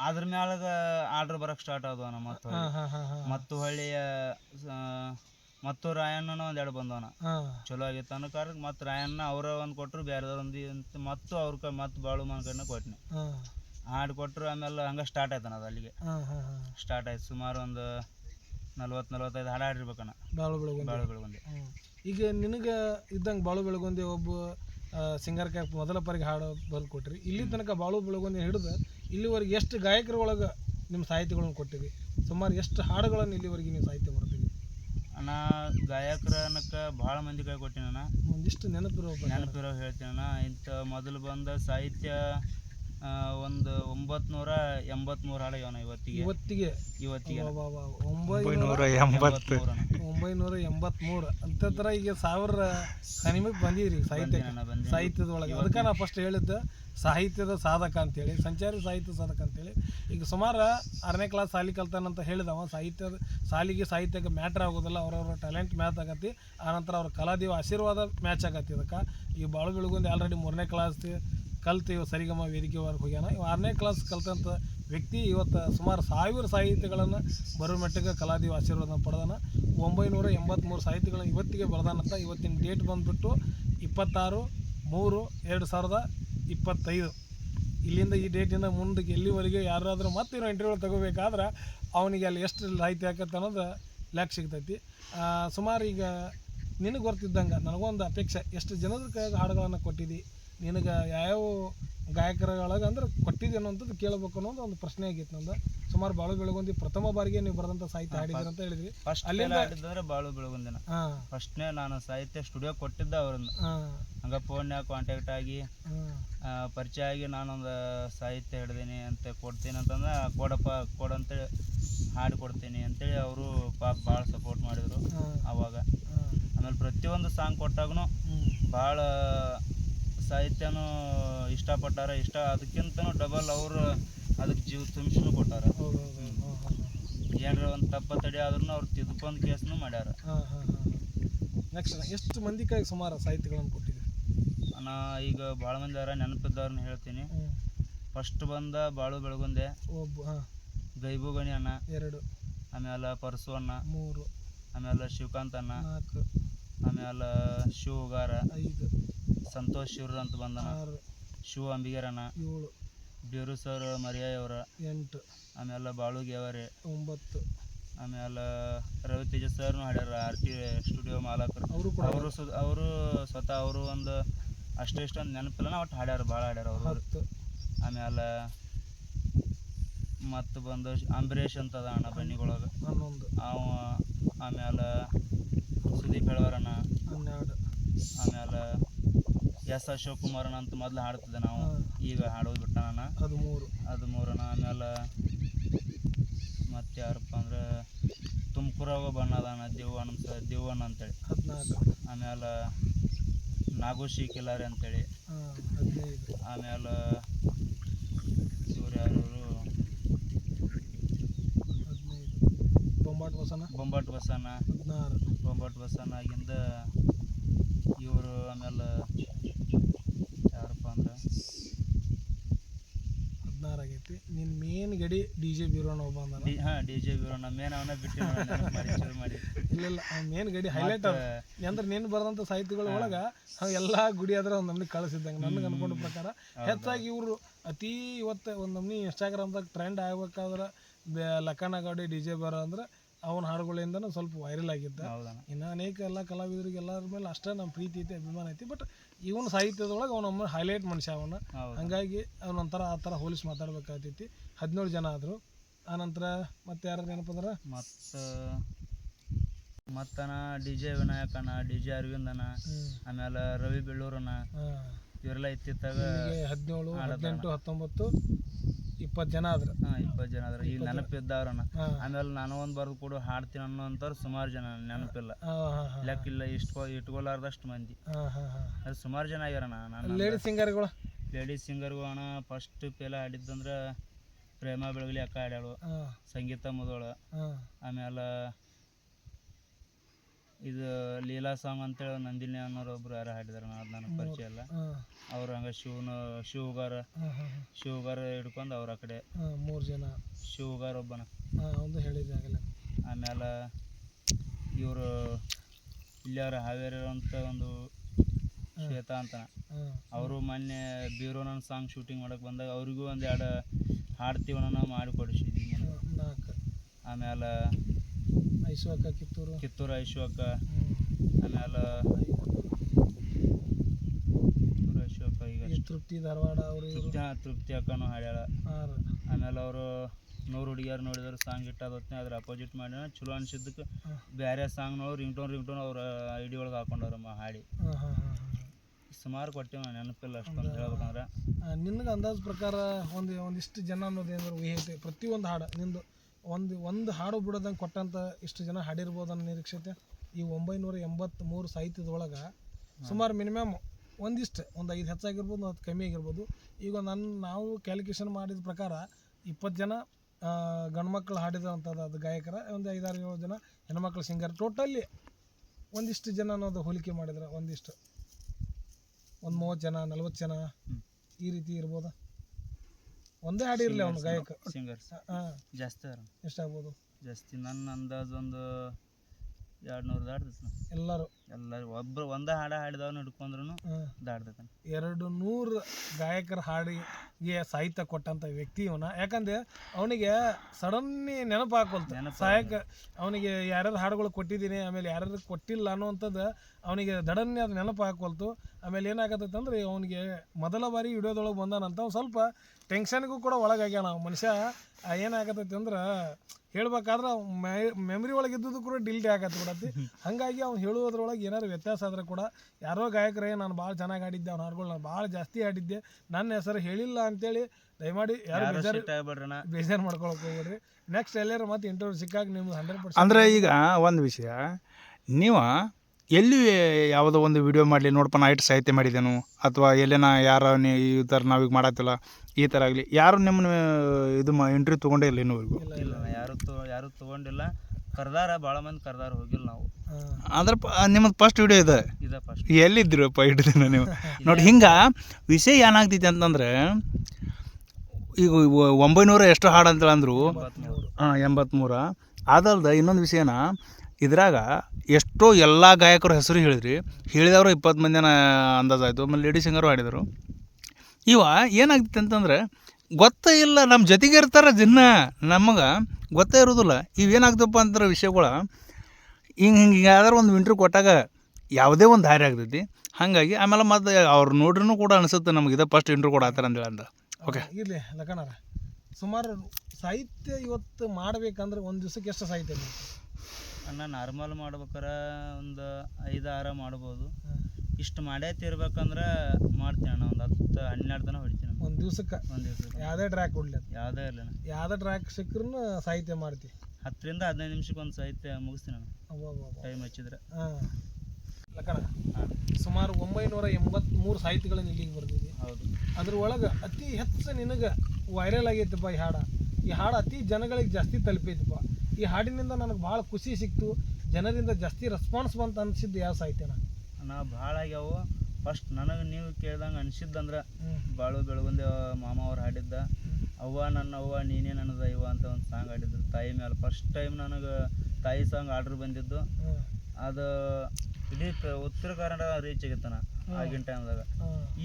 ಅದ್ರ ಮ್ಯಾಲಾಗ ಆರ್ಡರ್ ಬರಕ್ ಸ್ಟಾರ್ಟ್ ಆದವ ನಮ್ಮ ಮತ್ತು ಹೊಳ್ಳಿಯ ಮತ್ತು ರಾಯಣ್ಣನ ಒಂದ್ ಎರಡು ಬಂದವನ. ಚಲೋ ಆಗಿತ್ತು ಅನ್ನೋಕಾರ ಮತ್ತು ರಾಯಣ್ಣ ಅವ್ರ ಒಂದ್ ಕೊಟ್ರು ಬೇರೆದವ್ರ ಒಂದ್ ಮತ್ತು ಅವ್ರ ಮತ್ತು ಬಾಳು ಮನ್ ಕಡೆನ ಕೊಟ್ನಿ. ಹಾಡು ಕೊಟ್ಟರು ಆಮೇಲೆ ಹಂಗೆ ಸ್ಟಾರ್ಟ್ ಆಯ್ತಾನ ಅದು ಅಲ್ಲಿಗೆ. ಸ್ಟಾರ್ಟ್ ಆಯ್ತು. ಸುಮಾರು ಒಂದು ನಲ್ವತ್ತು ನಲ್ವತ್ತೈದು ಹಾಡು ಹಾಡಿರ್ಬೇಕಣ್ಣ. ಬಾಳು ಬೆಳಗುಂದಿ. ಬಾಳು ಬೆಳಗೊಂದಿ. ಈಗ ನಿನಗೆ ಇದ್ದಂಗೆ ಬಾಳು ಬೆಳಗುಂದಿ ಒಬ್ಬ ಸಿಂಗರ್ ಕ್ಯಾಪ್ ಮೊದಲ ಪರಿಗೆ ಹಾಡು ಬರೆದು ಕೊಟ್ರಿ. ಇಲ್ಲಿ ತನಕ ಬಾಳು ಬೆಳಗುಂದಿ ಹಿಡಿದು ಇಲ್ಲಿವರೆಗೆ ಎಷ್ಟು ಗಾಯಕರ ಒಳಗೆ ನಿಮ್ಮ ಸಾಹಿತ್ಯಗಳನ್ನು ಕೊಟ್ಟಿರಿ? ಸುಮಾರು ಎಷ್ಟು ಹಾಡುಗಳನ್ನು ಇಲ್ಲಿವರೆಗೆ ನೀವು ಸಾಹಿತ್ಯ ಬರ್ತೀವಿ ಅಣ್ಣ ಗಾಯಕರ ಅನ್ನಕ್ಕೆ ಭಾಳ ಮಂದಿ ಕೈ ಕೊಟ್ಟಿನ ಒಂದಿಷ್ಟು ನೆನಪಿರೋ ನೆನಪಿರೋ ಹೇಳ್ತೀನಣ್ಣ. ಇಂಥ ಮೊದಲು ಬಂದ ಸಾಹಿತ್ಯ ಒಂದು ಒಂಬತ್ನೂರ ಎಂಬತ್ಮೂರು ಹಳೆ ಇವನ ಇವತ್ತಿಗೆ. ಇವತ್ತಿಗೆ? ಇವತ್ತಿಗೆ. ಒಂಬೈನೂರ ಎಂಬತ್ಮೂರು ಅಣ್ಣ. ಒಂಬೈನೂರ ಎಂಬತ್ಮೂರು. ಅಂತ ಥರ ಈಗ ಸಾವಿರ ಕನಿಮೆ ಬಂದಿದ್ರಿ ಸಾಹಿತ್ಯ ಸಾಹಿತ್ಯದ ಒಳಗೆ. ಅದಕ್ಕೆ ನಾ ಫಸ್ಟ್ ಹೇಳಿದ್ದೆ ಸಾಹಿತ್ಯದ ಸಾಧಕ ಅಂತೇಳಿ ಸಂಚಾರಿ ಸಾಹಿತ್ಯ ಸಾಧಕ ಅಂತೇಳಿ. ಈಗ ಸುಮಾರು ಆರನೇ ಕ್ಲಾಸ್ ಸಾಲಿ ಕಲ್ತಾನಂತ ಹೇಳಿದವ. ಸಾಹಿತ್ಯದ ಸಾಲಿಗೆ ಸಾಹಿತ್ಯಕ್ಕೆ ಮ್ಯಾಟ್ರ್ ಆಗೋದಿಲ್ಲ. ಅವ್ರವ್ರ ಟ್ಯಾಲೆಂಟ್ ಮ್ಯಾಚ್ ಆಗತ್ತಿ ಆನಂತರ ಅವ್ರ ಕಲಾದೇವ ಆಶೀರ್ವಾದ ಮ್ಯಾಚ್ ಆಗತ್ತೆ ಇದಕ್ಕೆ. ಈ ಬಾಳುಗಳಿಗೊಂದು ಆಲ್ರೆಡಿ ಮೂರನೇ ಕ್ಲಾಸ್ ಕಲ್ತು ಇವ ಸರಿಗಮ ವೇದಿಕೆ ವರ್ಗ ಹೋಗ್ಯಾನ. ಇವ ಆರನೇ ಕ್ಲಾಸ್ ಕಲ್ತಂಥ ವ್ಯಕ್ತಿ ಇವತ್ತು ಸುಮಾರು ಸಾವಿರ ಸಾಹಿತ್ಯಗಳನ್ನು ಬರೋ ಮಟ್ಟಿಗೆ ಕಲಾದೇವಿ ಆಶೀರ್ವಾದ ಪಡೆದಾನ. ಒಂಬೈನೂರ ಎಂಬತ್ತ್ಮೂರು ಸಾಹಿತ್ಯಗಳು ಇವತ್ತಿಗೆ ಬರೆದಾನಂತ ಇವತ್ತಿನ ಡೇಟ್ ಬಂದುಬಿಟ್ಟು ಇಪ್ಪತ್ತಾರು, ಮೂರು, ಎರಡು ಸಾವಿರದ ಇಪ್ಪತ್ತೈದು. ಇಲ್ಲಿಂದ ಈ ಡೇಟಿಂದ ಮುಂದಕ್ಕೆ ಎಲ್ಲಿವರೆಗೆ ಯಾರಾದರೂ ಮತ್ತೆ ಇರೋ ಇಂಟರ್ವ್ಯೂ ತಗೋಬೇಕಾದ್ರೆ ಅವನಿಗೆ ಅಲ್ಲಿ ಎಷ್ಟು ಸಾಹಿತ್ಯ ಆಕತ್ತೆ ಅನ್ನೋದು ಲ್ಯಾಕ್ ಸಿಗ್ತೈತಿ. ಸುಮಾರು ಈಗ ನಿನಗೆ ಗೊತ್ತಿದ್ದಂಗೆ, ನನಗೊಂದು ಅಪೇಕ್ಷೆ, ಎಷ್ಟು ಕೈಯಾಗ ಹಾಡುಗಳನ್ನು ಕೊಟ್ಟಿದ್ದಿ ನಿನಗೆ ಯಾವ್ಯಾವ ಗಾಯಕರೊಳಗೆ ಅಂದ್ರೆ ಕೊಟ್ಟಿದ್ದೆ ಅಂತದ್ದು ಕೇಳಬೇಕು ಅನ್ನೋದು ಒಂದು ಪ್ರಶ್ನೆ ಆಗಿತ್ತು ನಂದು. ಸುಮಾರು ಬಾಳು ಬೆಳಗೊಂದಿ ಪ್ರಥಮ ಬಾರಿಗೆ ನೀವು ಬರೆದಂಥ ಸಾಹಿತ್ಯ ಹಾಡಿದ್ರಿ ಅಂತ ಹೇಳಿದ್ವಿ ಫಸ್ಟ್ ಅಲ್ಲಿಂದ- ಆಡಿದ್ರೆ ಬಾಳು ಬೆಳಗುಂದಿನ. ಹಾಂ. ಫಸ್ಟ್ನೇ ನಾನು ಸಾಹಿತ್ಯ ಸ್ಟುಡಿಯೋ ಕೊಟ್ಟಿದ್ದ ಅವ್ರನ್ನ. ಹಂಗ ಹಂಗೆ ಫೋನ್ಯಾಗ ಕಾಂಟ್ಯಾಕ್ಟ್ ಆಗಿ ಆ, ಪರಿಚಯ ಆಗಿ ನಾನೊಂದು ಸಾಹಿತ್ಯ ಹಿಡ್ದೀನಿ ಅಂತ ಕೊಡ್ತೀನಿ ಅಂತಂದ್ರೆ ಕೊಡಪ್ಪ ಕೊಡಂತೇಳಿ ಹಾಡಿ ಕೊಡ್ತೀನಿ ಅಂತೇಳಿ ಅವರು ಪಾಪ ಭಾಳ ಸಪೋರ್ಟ್ ಮಾಡಿದರು ಹಾಂ. ಅವಾಗ. ಆಮೇಲೆ ಪ್ರತಿಯೊಂದು ಸಾಂಗ್ ಕೊಟ್ಟಾಗೂ ಭಾಳ ಸಾಹಿತ್ಯನೂ ಇಷ್ಟಪಟ್ಟಾರ ಇಷ್ಟ ಅದಕ್ಕಿಂತನೂ ಡಬಲ್ ಅವರು ಅದಕ್ಕೆ ಜೀವ ತುಂಬಿಸಿನೂ ಕೊಟ್ಟಾರ. ಏನ್ರ ಒಂದು ತಪ್ಪ ತಡಿ ಆದ್ರೂ ಅವ್ರು ತಿದ್ಕೊಂಡು ಕೇಸ್ನು ಮಾಡ್ಯಾರ. ನೆಕ್ಸ್ಟ್ ಎಷ್ಟು ಮಂದಿ ಕೈಗೆ ಸುಮಾರು ಸಾಹಿತ್ಯಗಳನ್ನು ಕೊಟ್ಟಿದೆ ನಾ ಈಗ ಭಾಳ ಮಂದಿ ಅದಾರ ನೆನಪಿದ್ದವ್ರನ್ನ ಹೇಳ್ತೀನಿ. ಫಸ್ಟ್ ಬಂದ ಬಾಳು ಬೆಳಗುಂದೆ ಒಬ್ಬ ಹಾಂ. ಗೈಬು ಗಣಿ ಅಣ್ಣ ಎರಡು. ಆಮೇಲೆ ಪರಸು ಅಣ್ಣ ಮೂರು. ಆಮೇಲೆ ಶಿವಕಾಂತ್ ಅಣ್ಣ ನಾಲ್ಕು. ಆಮೇಲೆ ಶಿವಗಾರ ಐದು. ಸಂತೋಷ್ ಶಿವ್ರ ಅಂತ ಬಂದನ. ಆರು. ಶಿವ ಅಂಬಿಗರಣ್ಣ. ಏಳು. ಬೇರು ಸರ್ ಮರಿಯಾಯವರ ಎಂಟು. ಆಮೇಲೆ ಬಾಳು ಗೇವರಿ ಒಂಬತ್ತು. ಆಮೇಲೆ ರವಿ ತೇಜ ಸರ್ನು ಹಾಡ್ಯಾರ ಆರ್ತಿ ಸ್ಟುಡಿಯೋ ಮಾಲಕರು. ಅವರು ಕೂಡ ಅವರು ಸು ಅವರು ಸ್ವತಃ ಅವರು ಒಂದು ಅಷ್ಟು ಇಷ್ಟೊಂದು ನೆನಪಿಲ್ಲ ಒಟ್ಟು ಹಾಡ್ಯಾರ ಭಾಳ ಹಾಡ್ಯಾರ ಅವರು. ಹತ್ತು. ಆಮೇಲೆ ಮತ್ತು ಬಂದು ಅಂಬರೀಷ್ ಅಂತ ಅದ ಅಣ್ಣ ಬನ್ನಿಗೊಳಗೆ. ಹನ್ನೊಂದು. ಅವ ಆಮೇಲೆ ಸುದೀಪ್ ಹೇಳವರಣ್ಣ. ಹನ್ನೆರಡು. ಆಮೇಲೆ ಎಸ್ ಅಶೋಕ್ ಕುಮಾರಣ್ಣ ಅಂತ ಮೊದ್ಲು ಹಾಡ್ತಿದ್ದೆ ನಾವು. ಈಗ ಹಾಡೋದು ಬಿಟ್ಟಣ್ಣ ಹದಿಮೂರು ಅದು ಮೂರನ ಆಮೇಲೆ ಮತ್ತೆ ಯಾರಪ್ಪ ಅಂದ್ರೆ ತುಮಕೂರಾಗ ಬಣ್ಣ ಅದಾನ ಅಂತ ಹೇಳಿ ದೇವಣ್ಣ ಅಂತೇಳಿ. ಆಮೇಲೆ ನಾಗೋಶಿ ಕಿಲಾರಿ ಅಂತೇಳಿ. ಆಮೇಲೆ ಇವ್ರು ಯಾರು ಬೊಂಬಾಟ್ ಬಸನ? ಬೊಂಬಾಟ್ ಬಸನ. ಬೊಂಬಾಟ್ ಬಸನ ಆಗಿಂದ ಇವರು ಆಮೇಲೆ ಯಾರಪ್ಪ ಅಂದ್ರೆ ಹದಿನಾರು ಆಗೈತಿ ನಿನ್ನ ಮೇನ್ ಗಡಿ ಡಿ ಜೆ ಬೀರೋಣ ಒಬ್ಬ ಅಂದಾನ? ಹಾಂ ಡಿ ಜೆ ಅವನ ಬಿಟ್ಟು ಮಾಡಿ ಶುರು ಮಾಡಿ. ಇಲ್ಲ ಇಲ್ಲ ಮೇನ್ ಗಡಿ ಹೈಲೈಟ್ ಅದ ಅಂದ್ರೆ ನೀನು ಬರೆದಂಥ ಸಾಹಿತ್ಯಗಳ ಒಳಗೆ ಎಲ್ಲಾ ಎಲ್ಲ ಗುಡಿ ಆದ್ರೆ ಒಂದು ನಮ್ಗೆ ಕಳಿಸಿದ್ದಂಗೆ ನನಗೆ ಅನ್ಕೊಂಡ ಪ್ರಕಾರ ಹೆಚ್ಚಾಗಿ ಇವರು ಅತಿ ಇವತ್ತು ಒಂದು ನಮ್ನಿ ಇನ್ಸ್ಟಾಗ್ರಾಮ್ದಾಗ ಟ್ರೆಂಡ್ ಆಗ್ಬೇಕಾದ್ರೆ ಬೆ ಲಕ್ಕನ ಗಾಡಿ ಡಿ ಜೆ ಬರೋ ಅಂದ್ರೆ ಅವನ ಹಾಡುಗಳಿಂದನೂ ಸ್ವಲ್ಪ ವೈರಲ್ ಆಗಿದ್ದ. ಇನ್ನು ಅನೇಕ ಎಲ್ಲ ಕಲಾವಿದರಿಗೆ ಎಲ್ಲರ ಮೇಲೆ ಅಷ್ಟೇ ನಮ್ಮ ಪ್ರೀತಿ ಐತಿ ಅಭಿಮಾನ ಐತಿ. ಬಟ್ ಇವನ ಸಾಹಿತ್ಯದೊಳಗೆ ಅವನ ಹೈಲೈಟ್ ಮನುಷ್ಯ ಅವನ ಹಂಗಾಗಿ ಅವನೊಂಥರ ಆ ಥರ ಹೋಲಿಸಿ ಮಾತಾಡ್ಬೇಕಾಗ್ತೈತಿ. ಹದಿನೇಳು ಜನ ಆದರು. ಆನಂತರ ಮತ್ತೆ ಯಾರು ನೆನಪಂದ್ರೆ ಮತ್ತು ಮತ್ತನ ಡಿ ಜೆ ವಿನಾಯಕಣ್ಣ ಡಿ ಜೆ ಅರವಿಂದನ ಆಮೇಲೆ ರವಿ ಬೆಳ್ಳೂರನ ಇವರೆಲ್ಲ ಇತ್ತಿತ್ತಾಗ ಹದಿನೇಳು. ಹದಿನೆಂಟು ಹತ್ತೊಂಬತ್ತು. ಇಪ್ಪತ್ತು ಜನ ಆದ್ರು. ಹಾಂ ಇಪ್ಪತ್ತು ಜನ ಆದ್ರೆ. ಈಗ ನೆನಪಿದ್ದವ್ರಣ್ಣ ಹಾಂ. ಆಮೇಲೆ ನಾನು ಒಂದು ಬರೆದು ಕೊಡು ಹಾಡ್ತೀನಿ ಅನ್ನೋಂಥವ್ರು ಸುಮಾರು ಜನ ನೆನಪಿಲ್ಲ. ಲೆಕ್ಕ ಇಲ್ಲ ಇಷ್ಟ ಲೆಕ್ಕಿಲ್ಲ ಇಷ್ಟು ಇಟ್ಕೊಲಾರ್ದಷ್ಟು ಮಂದಿ. ಅದು ಸುಮಾರು ಜನ ಆಗ್ಯಾರಣ್ಣ ನಾನು ಲೇಡೀಸ್ ಸಿಂಗರ್ಗಳು ಲೇಡೀಸ್ ಸಿಂಗರ್ಗೂ ಅಣ್ಣ ಫಸ್ಟ್ ಪೇಲ ಆಡಿದ್ದಂದ್ರೆ ಪ್ರೇಮ ಬೆಳಗಲಿ ಅಕ್ಕ ಆಡ್ಯಾಳು ಸಂಗೀತ ಮುದೋಳ. ಆಮೇಲೆ ಇದು ಲೀಲಾ ಸಾಂಗ್ ಅಂತೇಳಿ ನಂದಿನಿ ಅನ್ನೋರು ಒಬ್ರು ಯಾರು ಹಾಡಿದಾರೆ ಅದು ನನಗೆ ಪರಿಚಯ ಇಲ್ಲ. ಅವ್ರು ಹಂಗೆ ಶಿವನ ಶಿವಗಾರ ಶಿವಗಾರ ಹಿಡ್ಕೊಂಡು ಅವ್ರ ಆ ಕಡೆ ಮೂರು ಜನ. ಶಿವಗಾರ ಒಬ್ಬನ. ಒಂದು ಹೇಳಿದೆ ಆಗಲ್ಲ ಆಮೇಲೆ ಇವರು ಇಲ್ಲಿಯವ್ರ ಹಾವೇರಿ ಅಂತ ಒಂದು ಶ್ವೇತಾ ಅಂತ ಅವರು ಮೊನ್ನೆ ಬೀರೋ ನನ್ನ ಸಾಂಗ್ ಶೂಟಿಂಗ್ ಮಾಡಕ್ಕೆ ಬಂದಾಗ ಅವ್ರಿಗೂ ಒಂದು ಎರಡು ಹಾಡ್ತೀವನ ಮಾಡಿ ಕೊಡಿಸಿದ್ವಿ ಆಮೇಲೆ ಐಶ್ವರ್ಯ ಕಿತ್ತೂರು. ಕಿತ್ತೂರು ಐಶ್ವಕ ಆಮೇಲೆ ಕಿತ್ತೂರು ಐಶ್ವಕ ಈಗ ತೃಪ್ತಿ ಧಾರವಾಡ ಅವರು ತೃಪ್ತಿ ಹಾಂ, ತೃಪ್ತಿ ಅಕ್ಕನೂ ಹಾಡ್ಯಾಳ ಆಮೇಲೆ ಅವರು ನೂರು ಹುಡುಗಿಯರು ನೋಡಿದ್ರು ಸಾಂಗ್ ಇಟ್ಟದೊತ್ತನೆ ಅದ್ರ ಅಪೋಸಿಟ್ ಮಾಡಿ ಚಲೋ ಅನ್ಸಿದ್ದಕ್ಕೆ. ಬೇರೆ ಸಾಂಗ್ ನೋಡಿ ರಿಂಗ್ ಟೋನ್ ಅವ್ರ ಐ ಡಿ ಒಳಗೆ ಹಾಕೊಂಡವ್ರು ಹಾಡಿ. ಸುಮಾರು ಕೊಟ್ಟೇವೆ ನಾನು ನೆನಪಿಲ್ಲ ಅಷ್ಟೊಂದು ಹೇಳ್ಬೇಕಂದ್ರೆ. ನಿನಗೆ ಅಂದಾಜು ಪ್ರಕಾರ ಒಂದು ಒಂದಿಷ್ಟು ಜನ ಅನ್ನೋದು ಏನಾದ್ರು ಊಹೆ ಪ್ರತಿಯೊಂದು ಹಾಡು ನಿಂದು? ಒಂದು ಒಂದು ಹಾಡು ಬಿಡೋದಂಗೆ ಕೊಟ್ಟಂತ ಇಷ್ಟು ಜನ ಹಾಡಿರ್ಬೋದು ಅನ್ನೋ ನಿರೀಕ್ಷತೆ. ಈ ಒಂಬೈನೂರ ಎಂಬತ್ತ್ಮೂರು ಸಾಹಿತ್ಯದೊಳಗೆ ಸುಮಾರು ಮಿನಿಮಮ್ ಒಂದಿಷ್ಟು ಒಂದು ಐದು ಹೆಚ್ಚಾಗಿರ್ಬೋದು ಅದು ಕಮ್ಮಿ ಆಗಿರ್ಬೋದು. ಈಗ ನನ್ನ ನಾವು ಕ್ಯಾಲ್ಕುಲೇಷನ್ ಮಾಡಿದ ಪ್ರಕಾರ ಇಪ್ಪತ್ತು ಜನ ಗಂಡ್ಮಕ್ಳು ಹಾಡಿದಂಥದ್ದು ಅದು ಗಾಯಕರ ಒಂದು ಐದಾರು ಏಳು ಜನ ಹೆಣ್ಮಕ್ಳು ಸಿಂಗರ್. ಟೋಟಲಿ ಒಂದಿಷ್ಟು ಜನ ಅನ್ನೋದು ಹೋಲಿಕೆ ಮಾಡಿದ್ರೆ ಒಂದಿಷ್ಟು. ಒಂದು ಮೂವತ್ತು ಜನ ನಲ್ವತ್ತು ಜನ ಈ ರೀತಿ ಇರ್ಬೋದಾ? ಒಂದೇ ಹಾಡಿರಲಿ ಅವನು ಗಾಯಕ. ಸಿಂಗರ್ಸ್ ಹಾಂ ಜಾಸ್ತಿ ಅದಾರ ಎಷ್ಟಾಗ್ಬೋದು? ಜಾಸ್ತಿ. ನನ್ನ ಅಂದಾಜು ಒಂದು ಎರಡು ನೂರು ದಾಡ್ತೈತೆ ಎಲ್ಲರೂ. ಎಲ್ಲರೂ. ಒಬ್ರು ಒಂದೇ ಹಾಡ ಹಾಡಿದವನು ಹಿಡ್ಕೊಂಡ್ರು ಹ್ಮ್. ಎರಡು ನೂರು ಗಾಯಕರ ಹಾಡಿಗೆ ಸಾಹಿತ್ಯ ಕೊಟ್ಟಂತ ವ್ಯಕ್ತಿ ಇವನ. ಯಾಕಂದ್ರೆ ಅವನಿಗೆ ಸಡನ್ನಿ ನೆನಪು ಹಾಕೊಲ್ತ ಸಹಾಯಕ ಅವನಿಗೆ ಯಾರ್ಯಾರು ಹಾಡುಗಳು ಕೊಟ್ಟಿದ್ದೀನಿ ಆಮೇಲೆ ಯಾರ್ಯಾರು ಕೊಟ್ಟಿಲ್ಲ ಅನ್ನುವಂಥದ್ದು ಅವನಿಗೆ ದಡನ್ನೇ ಅದು ನೆನಪು ಹಾಕೊಳ್ತು. ಆಮೇಲೆ ಏನಾಗತ್ತಂದ್ರೆ ಅವನಿಗೆ ಮೊದಲ ಬಾರಿ ವಿಡಿಯೋದೊಳಗೆ ಬಂದಾನಂತ ಅವ್ನು ಸ್ವಲ್ಪ ಟೆನ್ಷನ್ಗೂ ಕೂಡ ಒಳಗಾಗ್ಯಾನ ಮನುಷ್ಯ. ಏನಾಗತ್ತೈತಿ ಅಂದ್ರೆ ಹೇಳ್ಬೇಕಾದ್ರೆ ಮೆಮ್ರಿ ಒಳಗೆ ಇದ್ದದ್ದು ಕೂಡ ಡಿಲ್ಟಿ ಆಗತ್ತೆ ಬಿಡತ್ತಿ. ಹಂಗಾಗಿ ಅವ್ನು ಹೇಳುವುದ್ರೊಳಗೆ ಏನಾದ್ರು ವ್ಯತ್ಯಾಸ ಆದ್ರೆ ಕೂಡ ಯಾರೋ ಗಾಯಕರೇ ನಾನು ಭಾಳ ಚೆನ್ನಾಗಿ ಆಡಿದ್ದೆ ಅವ್ನ ಹಾಡುಗಳು ನಾನು ಭಾಳ ಜಾಸ್ತಿ ಆಡಿದ್ದೆ ನನ್ನ ಹೆಸರು ಹೇಳಿಲ್ಲ ಅಂತೇಳಿ ದಯಮಾಡಿ ಯಾರು ಯಾರು ಬೇಜಾರು ಬೇಜಾರು ಮಾಡ್ಕೊಳಕ್ ಹೋಗ್ಬೇಡ್ರಿ. ನೆಕ್ಸ್ಟ್ ಎಲ್ಲರೂ ಮತ್ತೆ ಇಂಟರ್ವ್ಯೂ ಸಿಕ್ಕಾಗ ನಿಮ್ಗೆ ಹಂಡ್ರೆಡ್ ಪರ್ಸೆಂಟ್ ಅಂದ್ರೆ ಈಗ ಒಂದು ವಿಷಯ ನೀವು ಎಲ್ಲಿ ಯಾವುದೋ ಒಂದು ವಿಡಿಯೋ ಮಾಡಲಿ ನೋಡಪ್ಪ ನಾ ಇಟ್ಟು ಸಾಹಿತ್ಯ ಮಾಡಿದ್ದೇನು ಅಥವಾ ಎಲ್ಲೇನ ಯಾರ ನೀ ಈ ಥರ ನಾವೀಗ ಮಾಡತ್ತಿಲ್ಲ ಈ ಥರ ಆಗಲಿ ಯಾರು ನಿಮ್ಮನ್ನ ಇದು ಮಾ ಇಂಟರ್ವ್ಯೂ ತೊಗೊಂಡೇ ಇಲ್ಲ ಇನ್ನೂವರೆಗೂ. ಇಲ್ಲ ಇಲ್ಲ ಯಾರು ತೊ ಯಾರು ತಗೊಂಡಿಲ್ಲ. ಕರ್ದಾರ ಭಾಳ ಮಂದಿ ಕರ್ದಾರ ಹೋಗಿಲ್ಲ ನಾವು. ಅಂದ್ರೆ ಪ ನಿಮ್ಮದು ಫಸ್ಟ್ ವಿಡಿಯೋ ಇದೆ. ಇದ ಫಸ್ಟ್ ಎಲ್ಲಿದ್ರಪ್ಪ ಹಿಡಿದಿನ ನೀವು? ನೋಡಿ ಹಿಂಗೆ ವಿಷಯ ಏನಾಗ್ತೈತಿ ಅಂತಂದ್ರೆ ಈಗ ಒಂಬೈನೂರ ಎಷ್ಟು ಹಾಡು ಅಂತೇಳಿ ಅಂದರು ಹಾಂ ಎಂಬತ್ತ್ಮೂರ ಅದಲ್ದ ಇನ್ನೊಂದು ವಿಷಯನ ಇದ್ರಾಗ ಎಷ್ಟೋ ಎಲ್ಲ ಗಾಯಕರ ಹೆಸರು ಹೇಳಿದ್ರಿ. ಹೇಳಿದವರು ಇಪ್ಪತ್ತು ಮಂದಿನ ಅಂದಾಜಾಯಿತು ಆಮೇಲೆ ಲೇಡಿ ಸಿಂಗರು ಆಡಿದರು ಇವ ಏನಾಗ್ತಿತ್ತು ಅಂತಂದ್ರೆ, ಗೊತ್ತೇ ಇಲ್ಲ ನಮ್ಮ ಜೊತೆಗೆ ಇರ್ತಾರೆ ದಿನ. ನಮಗೆ ಗೊತ್ತೇ ಇರೋದಿಲ್ಲ. ಇವೇನಾಗ್ತಪ್ಪ ಅಂತಾರೆ ವಿಷಯಗಳು, ಹಿಂಗೆ ಹಿಂಗೆ ಹಿಂಗಾದ್ರೆ ಒಂದು ವಿಂಟ್ರ್ ಕೊಟ್ಟಾಗ ಯಾವುದೇ ಒಂದು ದಾರಿ ಆಗ್ತೈತಿ. ಹಾಗಾಗಿ ಆಮೇಲೆ ಮತ್ತೆ ಅವ್ರು ನೋಡ್ರೂ ಕೂಡ ಅನಿಸುತ್ತೆ ನಮಗೆ ಇದು ಫಸ್ಟ್ ಇಂಟ್ರ್ ಕೂಡ ಆತರ ಅಂತೇಳಿ ಅಂದ. ಓಕೆ ಇಲ್ಲಿ ಲಕ್ಕಣರ ಸುಮಾರು ಸಾಹಿತ್ಯ ಇವತ್ತು ಮಾಡಬೇಕಂದ್ರೆ ಒಂದು ದಿವ್ಸಕ್ಕೆ ಎಷ್ಟು ಸಾಹಿತ್ಯ? ಅಣ್ಣ ನಾರ್ಮಲ್ ಮಾಡ್ಬೇಕಾರೆ ಒಂದು ಐದು ಆರ ಮಾಡ್ಬೋದು. ಇಷ್ಟು ಮಾಡೇ ತಿರ್ಬೇಕಂದ್ರೆ ಮಾಡ್ತೀನಿ ಅಣ್ಣ ಒಂದು ಹತ್ತು ಹನ್ನೆರಡು ದಿನ ಹೊಡಿತೀನಿ ಒಂದು ದಿವ್ಸಕ್ಕೆ? ಒಂದು ದಿವಸ ಯಾವುದೇ ಟ್ರ್ಯಾಕ್ ಅದು. ಯಾವುದೇ ಇರಲಿ ಯಾವುದೇ ಟ್ರ್ಯಾಕ್ ಸಿಕ್ಕರೂ ಸಾಹಿತ್ಯ ಮಾಡ್ತಿ. ಹತ್ತರಿಂದ ಹದಿನೈದು ನಿಮಿಷಕ್ಕೆ ಒಂದು ಸಾಹಿತ್ಯ ಮುಗಿಸ್ತೀನಿ ಅಣ್ಣ. ಟೈಮ್ ಹಚ್ಚಿದ್ರೆ. ಹಾಂ. ಲಕ್ಕಣ ಸುಮಾರು ಒಂಬೈನೂರ ಎಂಬತ್ತ್ಮೂರು ಸಾಹಿತ್ಯಗಳನ್ನು ಇಲ್ಲಿಗೆ ಬರ್ತಿದ್ವಿ ಹೌದು. ಅದ್ರ ಒಳಗೆ ಅತಿ ಹೆಚ್ಚು ನಿನಗೆ ವೈರಲ್ ಆಗೈತಪ್ಪ ಈ ಹಾಡು. ಈ ಹಾಡು ಅತಿ ಜನಗಳಿಗೆ ಜಾಸ್ತಿ ತಲುಪೈತಪ್ಪ. ಈ ಹಾಡಿನಿಂದ ನನಗೆ ಭಾಳ ಖುಷಿ ಸಿಕ್ತು. ಜನರಿಂದ ಜಾಸ್ತಿ ರೆಸ್ಪಾನ್ಸ್ ಬಂತ ಅನ್ಸಿದ್ದು ಯಾವ ಸಾಹಿತ್ಯನ ನಾ ಭಾಳ ಆಗ್ಯಾವು. ಫಸ್ಟ್ ನನಗೆ ನೀವು ಕೇಳ್ದಂಗೆ ಅನಿಸಿದ್ದಂದ್ರೆ ಬಾಳು ಬೆಳಗುಂದೆ ಮಾಮ ಅವ್ರು ಹಾಡಿದ್ದ. ಅವ್ವ ನನ್ನ ಅವ್ವ ನೀನೇ ನನ್ನ ದೈವ ಅಂತ ಒಂದು ಸಾಂಗ್ ಹಾಡಿದ್ರು. ತಾಯಿ ಮೇಲೆ ಫಸ್ಟ್ ಟೈಮ್ ನನಗೆ ತಾಯಿ ಸಾಂಗ್ ಆರ್ಡ್ರ್ ಬಂದಿದ್ದು. ಅದು ಇಡೀ ಉತ್ತರ ಕನ್ನಡ ರೀಚ್ ಆಗಿತ್ತನ ಆಗಿನ ಟೈಮ್ದಾಗ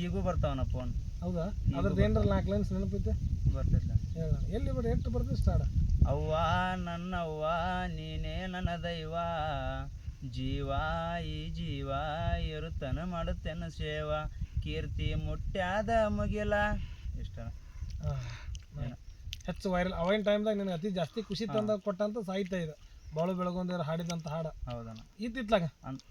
ಈಗೂ ಬರ್ತಾವನ ಫೋನ್ ಹೌದಾ? ಅದ್ರದ್ದು ಏನಾರ ನಾಲ್ಕು ಲೈನ್ಸ್ ನೆನಪೈತೆ ಬರ್ತೈತೆ ಎಲ್ಲಿ ಬರ್ತೀವಿ ಎಷ್ಟು ಸ್ಟಾರ್ಟ್ ಅವ್ವ, ನನ್ನವ್ವ, ನೀನೇ ನನ್ನ ದೈವ. ಜೀವ ಈ ಜೀವ ಇರುತ್ತನ ಮಾಡುತ್ತೇನ ಸೇವ. ಕೀರ್ತಿ ಮುಟ್ಟ್ಯಾದ ಮುಗಿಲ. ಇಷ್ಟ ಹೆಚ್ಚು ವೈರಲ್ ಅವಾಗಿನ ಟೈಮ್ದಾಗ ನಿನಗೆ ಅತಿ ಜಾಸ್ತಿ ಖುಷಿ ತಂದ ಕೊಟ್ಟಂತ ಸಾಹಿತ್ಯ ಇದು. ಬಾಳು ಬೆಳಗೊಂದಿರ ಹಾಡಿದಂತ ಹಾಡ. ಹೌದಣ್ಣ. ಇತ್ತಿತ್ಲಾಗ?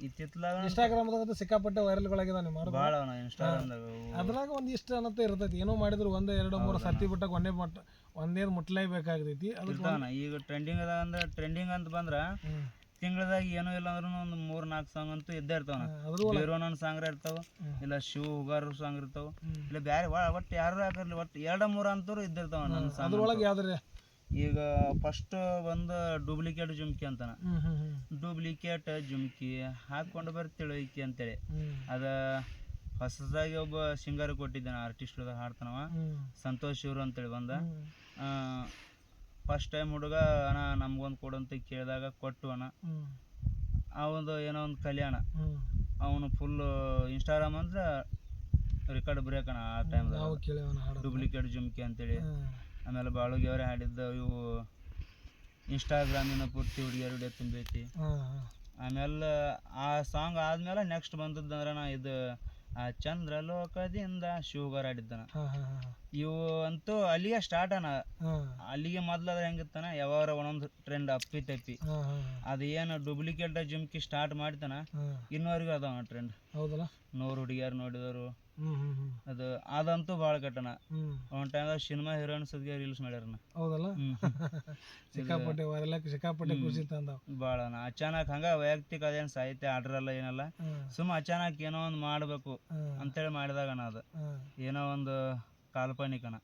ಇತ್ತಿತ್ಲಾಗ ಇನ್ಸ್ಟಾಗ್ರಾಮ್ದಾಗ ಸಿಕ್ಕಾಪಟ್ಟೆ ವೈರಲ್ಗಳಾಗಿದ ನೀವು ಮಾಡು ಭಾಳ ಇನ್ಸ್ಟಾಗ್ರಾಮ್ದಾಗ ಅದ್ರಾಗ ಒಂದು ಇಷ್ಟ ಅನ್ನತ್ತೆ ಇರ್ತೈತಿ. ಏನೋ ಮಾಡಿದ್ರು ಒಂದೇ ಎರಡು ಮೂರು ಸರ್ತಿ ಬಿಟ್ಟಾಗ ಒಂದೇ ಮಟ್ಟ ಒಂದೇ ಮುಟ್ಲೇಬೇಕಾಗ್ತೈತಿ. ಅದಕ್ಕೆ ಈಗ ಟ್ರೆಂಡಿಂಗ್ ಅದ ಅಂದ್ರೆ ಟ್ರೆಂಡಿಂಗ್ ಅಂತ ಬಂದ್ರ ತಿಂಗಳದಾಗ ಏನೂ ಇಲ್ಲ ಅಂದ್ರೂ ಒಂದು ಮೂರ್ ನಾಲ್ಕು ಸಾಂಗ್ ಅಂತೂ ಇದ್ದೇ ಇರ್ತಾವ ಒಳಗೆ ಬೇರೋನೊಂದು ಸಾಂಗ್ ಇರ್ತಾವ ಇಲ್ಲ ಶಿವ ಹುಗಾರ ಸಾಂಗ್ ಇರ್ತಾವ. ಇಲ್ಲ ಬ್ಯಾರೆ ಒಟ್ಟು ಯಾರು ಹಾಕಿರ್ಲಿ ಒಟ್ಟು ಎರಡು ಮೂರ ಅಂತೂ ಇದ್ದಿರ್ತಾವ ನನ್ನ ಸಾಂಗ್ ಅದ್ರೊಳಗೆ ಯಾವ್ದ್ರಿ? ಈಗ ಫಸ್ಟ್ ಒಂದು ಡೂಪ್ಲಿಕೇಟ್ ಜುಮ್ಕಿ ಅಂತಾನ. ಡುಪ್ಲಿಕೇಟ್ ಜುಮ್ಕಿ ಹಾಕೊಂಡು ಬರ್ತಿಳೋಕಿ ಅಂತೇಳಿ. ಹ್ಞೂ ಅದ ಹೊಸದಾಗಿ ಒಬ್ಬ ಸಿಂಗರ್ ಕೊಟ್ಟಿದ್ದಾನೆ ಆರ್ಟಿಸ್ಟ್ ಹಾಡ್ತಾನವ. ಸಂತೋಷ್ ಇವ್ರು ಅಂತೇಳಿ ಬಂದ. ಫಸ್ಟ್ ಟೈಮ್ ಹುಡುಗ ಅಣ್ಣ ನಮ್ಗೊಂದು ಕೊಡು ಅಂತ ಕೇಳಿದಾಗ ಕೊಟ್ಟು ಅಣ್ಣ. ಅವಂದು ಏನೋ ಒಂದು ಕಲ್ಯಾಣ ಅವನು ಫುಲ್ ಇನ್ಸ್ಟಾಗ್ರಾಮ್ ಅಂದ್ರೆ ರೆಕಾರ್ಡ್ ಬ್ರೇಕ್ ಅಣ್ಣ ಆ ಟೈಮ್ದಾಗ ಡುಪ್ಲಿಕೇಟ್ ಜುಮ್ಕಿ ಅಂತೇಳಿ. ಆಮೇಲೆ ಬಾಳುಗಿ ಅವರೇ ಹಾಡಿದ್ದ ಇವು ಇನ್ಸ್ಟಾಗ್ರಾಮಿನ ಪೂರ್ತಿ ಹುಡುಗಿಯರು ಹುಡುಗ ತುಂಬೈತಿ ಆಮೇಲೆ ಆ ಸಾಂಗ್ ಆದ್ಮೇಲೆ ನೆಕ್ಸ್ಟ್ ಬಂದದ್ದಂದ್ರೆ ನಾ ಇದು ಆ ಚಂದ್ರಲೋಕದಿಂದ ಲೋಕದಿಂದ ಹಾಡಿದ್ದಾನ. ಆಡಿದ್ದನ ಇವು ಅಂತೂ ಅಲ್ಲಿಗೆ ಸ್ಟಾರ್ಟ್ ಅನ. ಅಲ್ಲಿಗೆ ಮೊದ್ಲಾದ್ರೆ ಹೆಂಗಿತ್ತಾನ? ಯಾವಾಗ ಒಂದೊಂದು ಟ್ರೆಂಡ್ ಅಪ್ಪಿ ತಪ್ಪಿ. ಅದು ಏನು ಡೂಪ್ಲಿಕೇಟ್ ಜುಮ್ಕಿ ಸ್ಟಾರ್ಟ್ ಮಾಡ್ತಾನ? ಇನ್ನುವರೆಗೂ ಅದಾವ ಟ್ರೆಂಡ್ ಹೌದಲ್ಲ? ನೂರು ಹುಡುಗಿಯರು ನೋಡಿದವರು. ಅದು ಅದಂತೂ ಭಾಳ ಘಟನ. ಒನ್ ಟೈಮ್ ಸಿನಿಮಾ ಹೀರೋಯಿನ್ ಸದ್ಗೆ ರೀಲ್ಸ್ ಮಾಡ್ಯಾರನ ಹೌದಲ್ಲ. ಸಿಕ್ಕಾಪಟ್ಟೆ ವರಲಕ್ಕೆ ಸಿಕ್ಕಾಪಟ್ಟೆ ಖುಷಿ ತಂದವ್. ಭಾಳ ಅಚಾನಕ್ ಹಂಗ ವೈಯಕ್ತಿಕ ಅದೇನ್ ಸಾಹಿತ್ಯ ಆರ್ಡರ್ ಅಲ್ಲ ಏನಲ್ಲ ಸುಮ್ ಸುಮ್ಮ ಅಚಾನಕ್ ಏನೋ ಒಂದು ಮಾಡಬೇಕು ಅಂತೇಳಿ ಮಾಡಿದಾಗ ಅದು. ಏನೋ ಒಂದು ಕಾಲ್ಪನಿಕನ.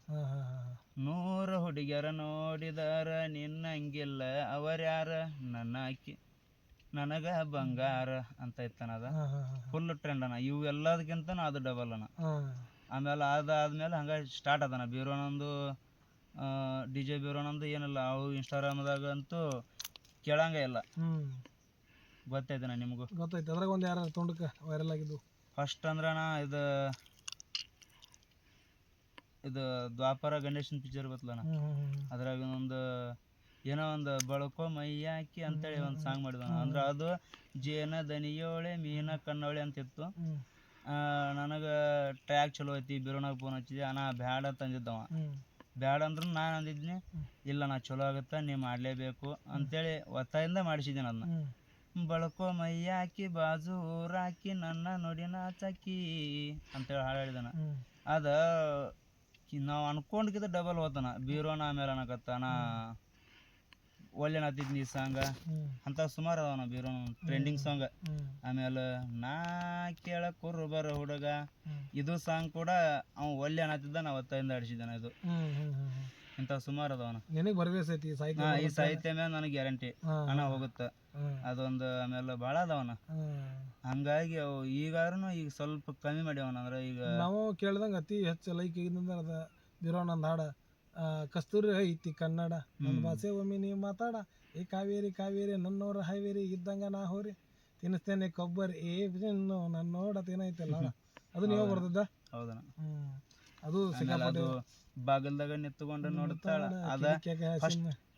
ನೂರ ಹುಡುಗಿಯರ ನೋಡಿದಾರ ನಿನ್ನಂಗಿಲ್ಲ ಅವರ್ಯಾರ ನನ್ನ ಅಕ್ಕಿ ನನಗ ಬಂಗಾರ ಅಂತ ಇತ್ತನ ಅದ. ಹಾಂ ಹಾಂ ಹಾಂ ಫುಲ್ ಟ್ರೆಂಡ್ ಅನ. ಇವು ಎಲ್ಲದಕ್ಕಿಂತ ಅದು ಡಬಲ್ ಅನ. ಆಮೇಲೆ ಅದಾದ್ಮೇಲೆ ಹಂಗ ಸ್ಟಾರ್ಟ್ ಅದನ. ಬೀರೋನೊಂದು ಡಿ ಜೆ ಬೀರೋನೊಂದು ಏನಿಲ್ಲ. ಅವು ಇನ್ಸ್ಟಾಗ್ರಾಮ್ದಾಗ ಅಂತೂ ಕೇಳಂಗ ಇಲ್ಲ. ಗೊತ್ತೈತನ ನಿಮಗೂ? ಗೊತ್ತೈತೆ. ಅದ್ರಾಗ ಒಂದು ಯಾರು ತೊಂಡಕ್ಕೆ ವೈರಲ್ ಆಗಿದ್ದು ಫಸ್ಟ್ ಅಂದ್ರಣ ಇದು ಇದು ದ್ವಾಪರ ಗಣೇಶನ್ ಪಿಕ್ಚರ್ ಹ್ಮ್ ಅದ್ರಾಗ ಒಂದು ಏನೋ ಒಂದು ಬಳಕೋ ಮೈಯಾಕಿ ಅಂತೇಳಿ ಒಂದು ಸಾಂಗ್ ಮಾಡಿದಾನ ಅಂದ್ರೆ ಅದು ಜೇನ ದನಿಯೋಳೆ ಮೀನ ಕಣ್ಣೋಳೆ ಅಂತಿತ್ತು ನನಗೆ ಟ್ರ್ಯಾಕ್ ಚಲೋ ಐತಿ ಬಿರೋನಾಗ ಫೋನ್ ಹಚ್ಚಿದೆ ಅಣ್ಣ ಬ್ಯಾಡ ತಂದಿದ್ದವ ಅಂದಿದ್ದವ. ಬ್ಯಾಡ ಅಂದ್ರೂ ನಾನು ಅಂದಿದ್ನಿ. ಇಲ್ಲ ನಾ ಚಲೋ ಆಗುತ್ತಾ ನೀ ಮಾಡಲೇಬೇಕು ಅಂತೇಳಿ ಒತ್ತಾಯಿಂದ ಮಾಡಿಸಿದ್ದೀನಿ ಅದನ್ನ. ಬಳಕೋ ಮೈಯಾಕಿ ಬಾಜು ಊರಾಕಿ ನನ್ನ ನೋಡಿ ನಾಚಾಕಿ ಅಂತೇಳಿ ಹಾಡು ಹೇಳಿದಾನ ಅದ ನಾವು ಅನ್ಕೊಂಡ್ಕಿಂತ ಡಬಲ್ ಹೋತನ. ಬೀರೋನ ಆಮೇಲೆ ಅನ್ನಕತ್ತಾನ ಒಳ್ಳೆ ನಾತಿದ್ನಿ ಈ ಸಾಂಗ ಅಂತ ಸುಮಾರು ಅದಾವನ ಇರೋ ಟ್ರೆಂಡಿಂಗ್ ಸಾಂಗ್. ಆಮೇಲೆ ನಾ ಕೇಳ ಕುರುಬರ ಹುಡುಗ ಇದು ಸಾಂಗ್ ಕೂಡ ಅವ ಒಳ್ಳೆ ಅನ್ನತ್ತಿದ್ದ ನಾ ಒತ್ತಾಯಿಂದ ಆಡಿಸಿದ್ದಾನ ಇದು. ಇಂತ ಸುಮಾರು ಅದಾವನ ನಿನಗೆ ಬರ್ಬೇಕೈತಿ ಈ ಸಾಹಿತ್ಯ ಹಾ ಈ ಸಾಹಿತ್ಯ ಮೇಲೆ ನನಗೆ ಗ್ಯಾರಂಟಿ ಹಣ ಹೋಗುತ್ತೆ. ಅದೊಂದು ಆಮೇಲೆ ಭಾಳ ಅದಾವನ ಹಂಗಾಗಿ ಅವು ಈಗಾರು ಈಗ ಸ್ವಲ್ಪ ಕಮ್ಮಿ ಮಾಡ್ಯಾವನ ಅಂದ್ರೆ ಈಗ ನಾವು ಕೇಳ್ದಂಗೆ ಅತಿ ಹೆಚ್ಚು ಲೈಕ್ ಇದ್ದಂದ್ರೆ ಅದ ಬಿರೋ ನಂದು ಹಾಡ. ಕಸ್ತೂರಿ ಐತಿ ಕನ್ನಡ. ನನ್ನ. ಭಾಷೆ ಒಮ್ಮೆ ನೀವು ಮಾತಾಡ. ಏ ಕಾವೇರಿ ಕಾವೇರಿ ನನ್ನೋರ ಹಾವೇರಿ ಇದ್ದಂಗ ನಾ ಹೋರಿ. ತಿನ್ನಿಸ್ತೇನೆ ಕೊಬ್ಬರಿ. ಏ ಬಿನ್ನು ನನ್ನ ನೋಡತೇನೈತಲ್ಲ ಅಲ್ಲ ಅದು ನೀವು ಬರ್ತದ ಬರ್ದದ್ದ? ಹೌದನ ಅದು ಸಿಗಲ್ಲ ಅದು ಬಾಗಲ್ದಾಗ ನಿಂತ್ಕೊಂಡು ನೋಡ್ತಾಳ. ಅದ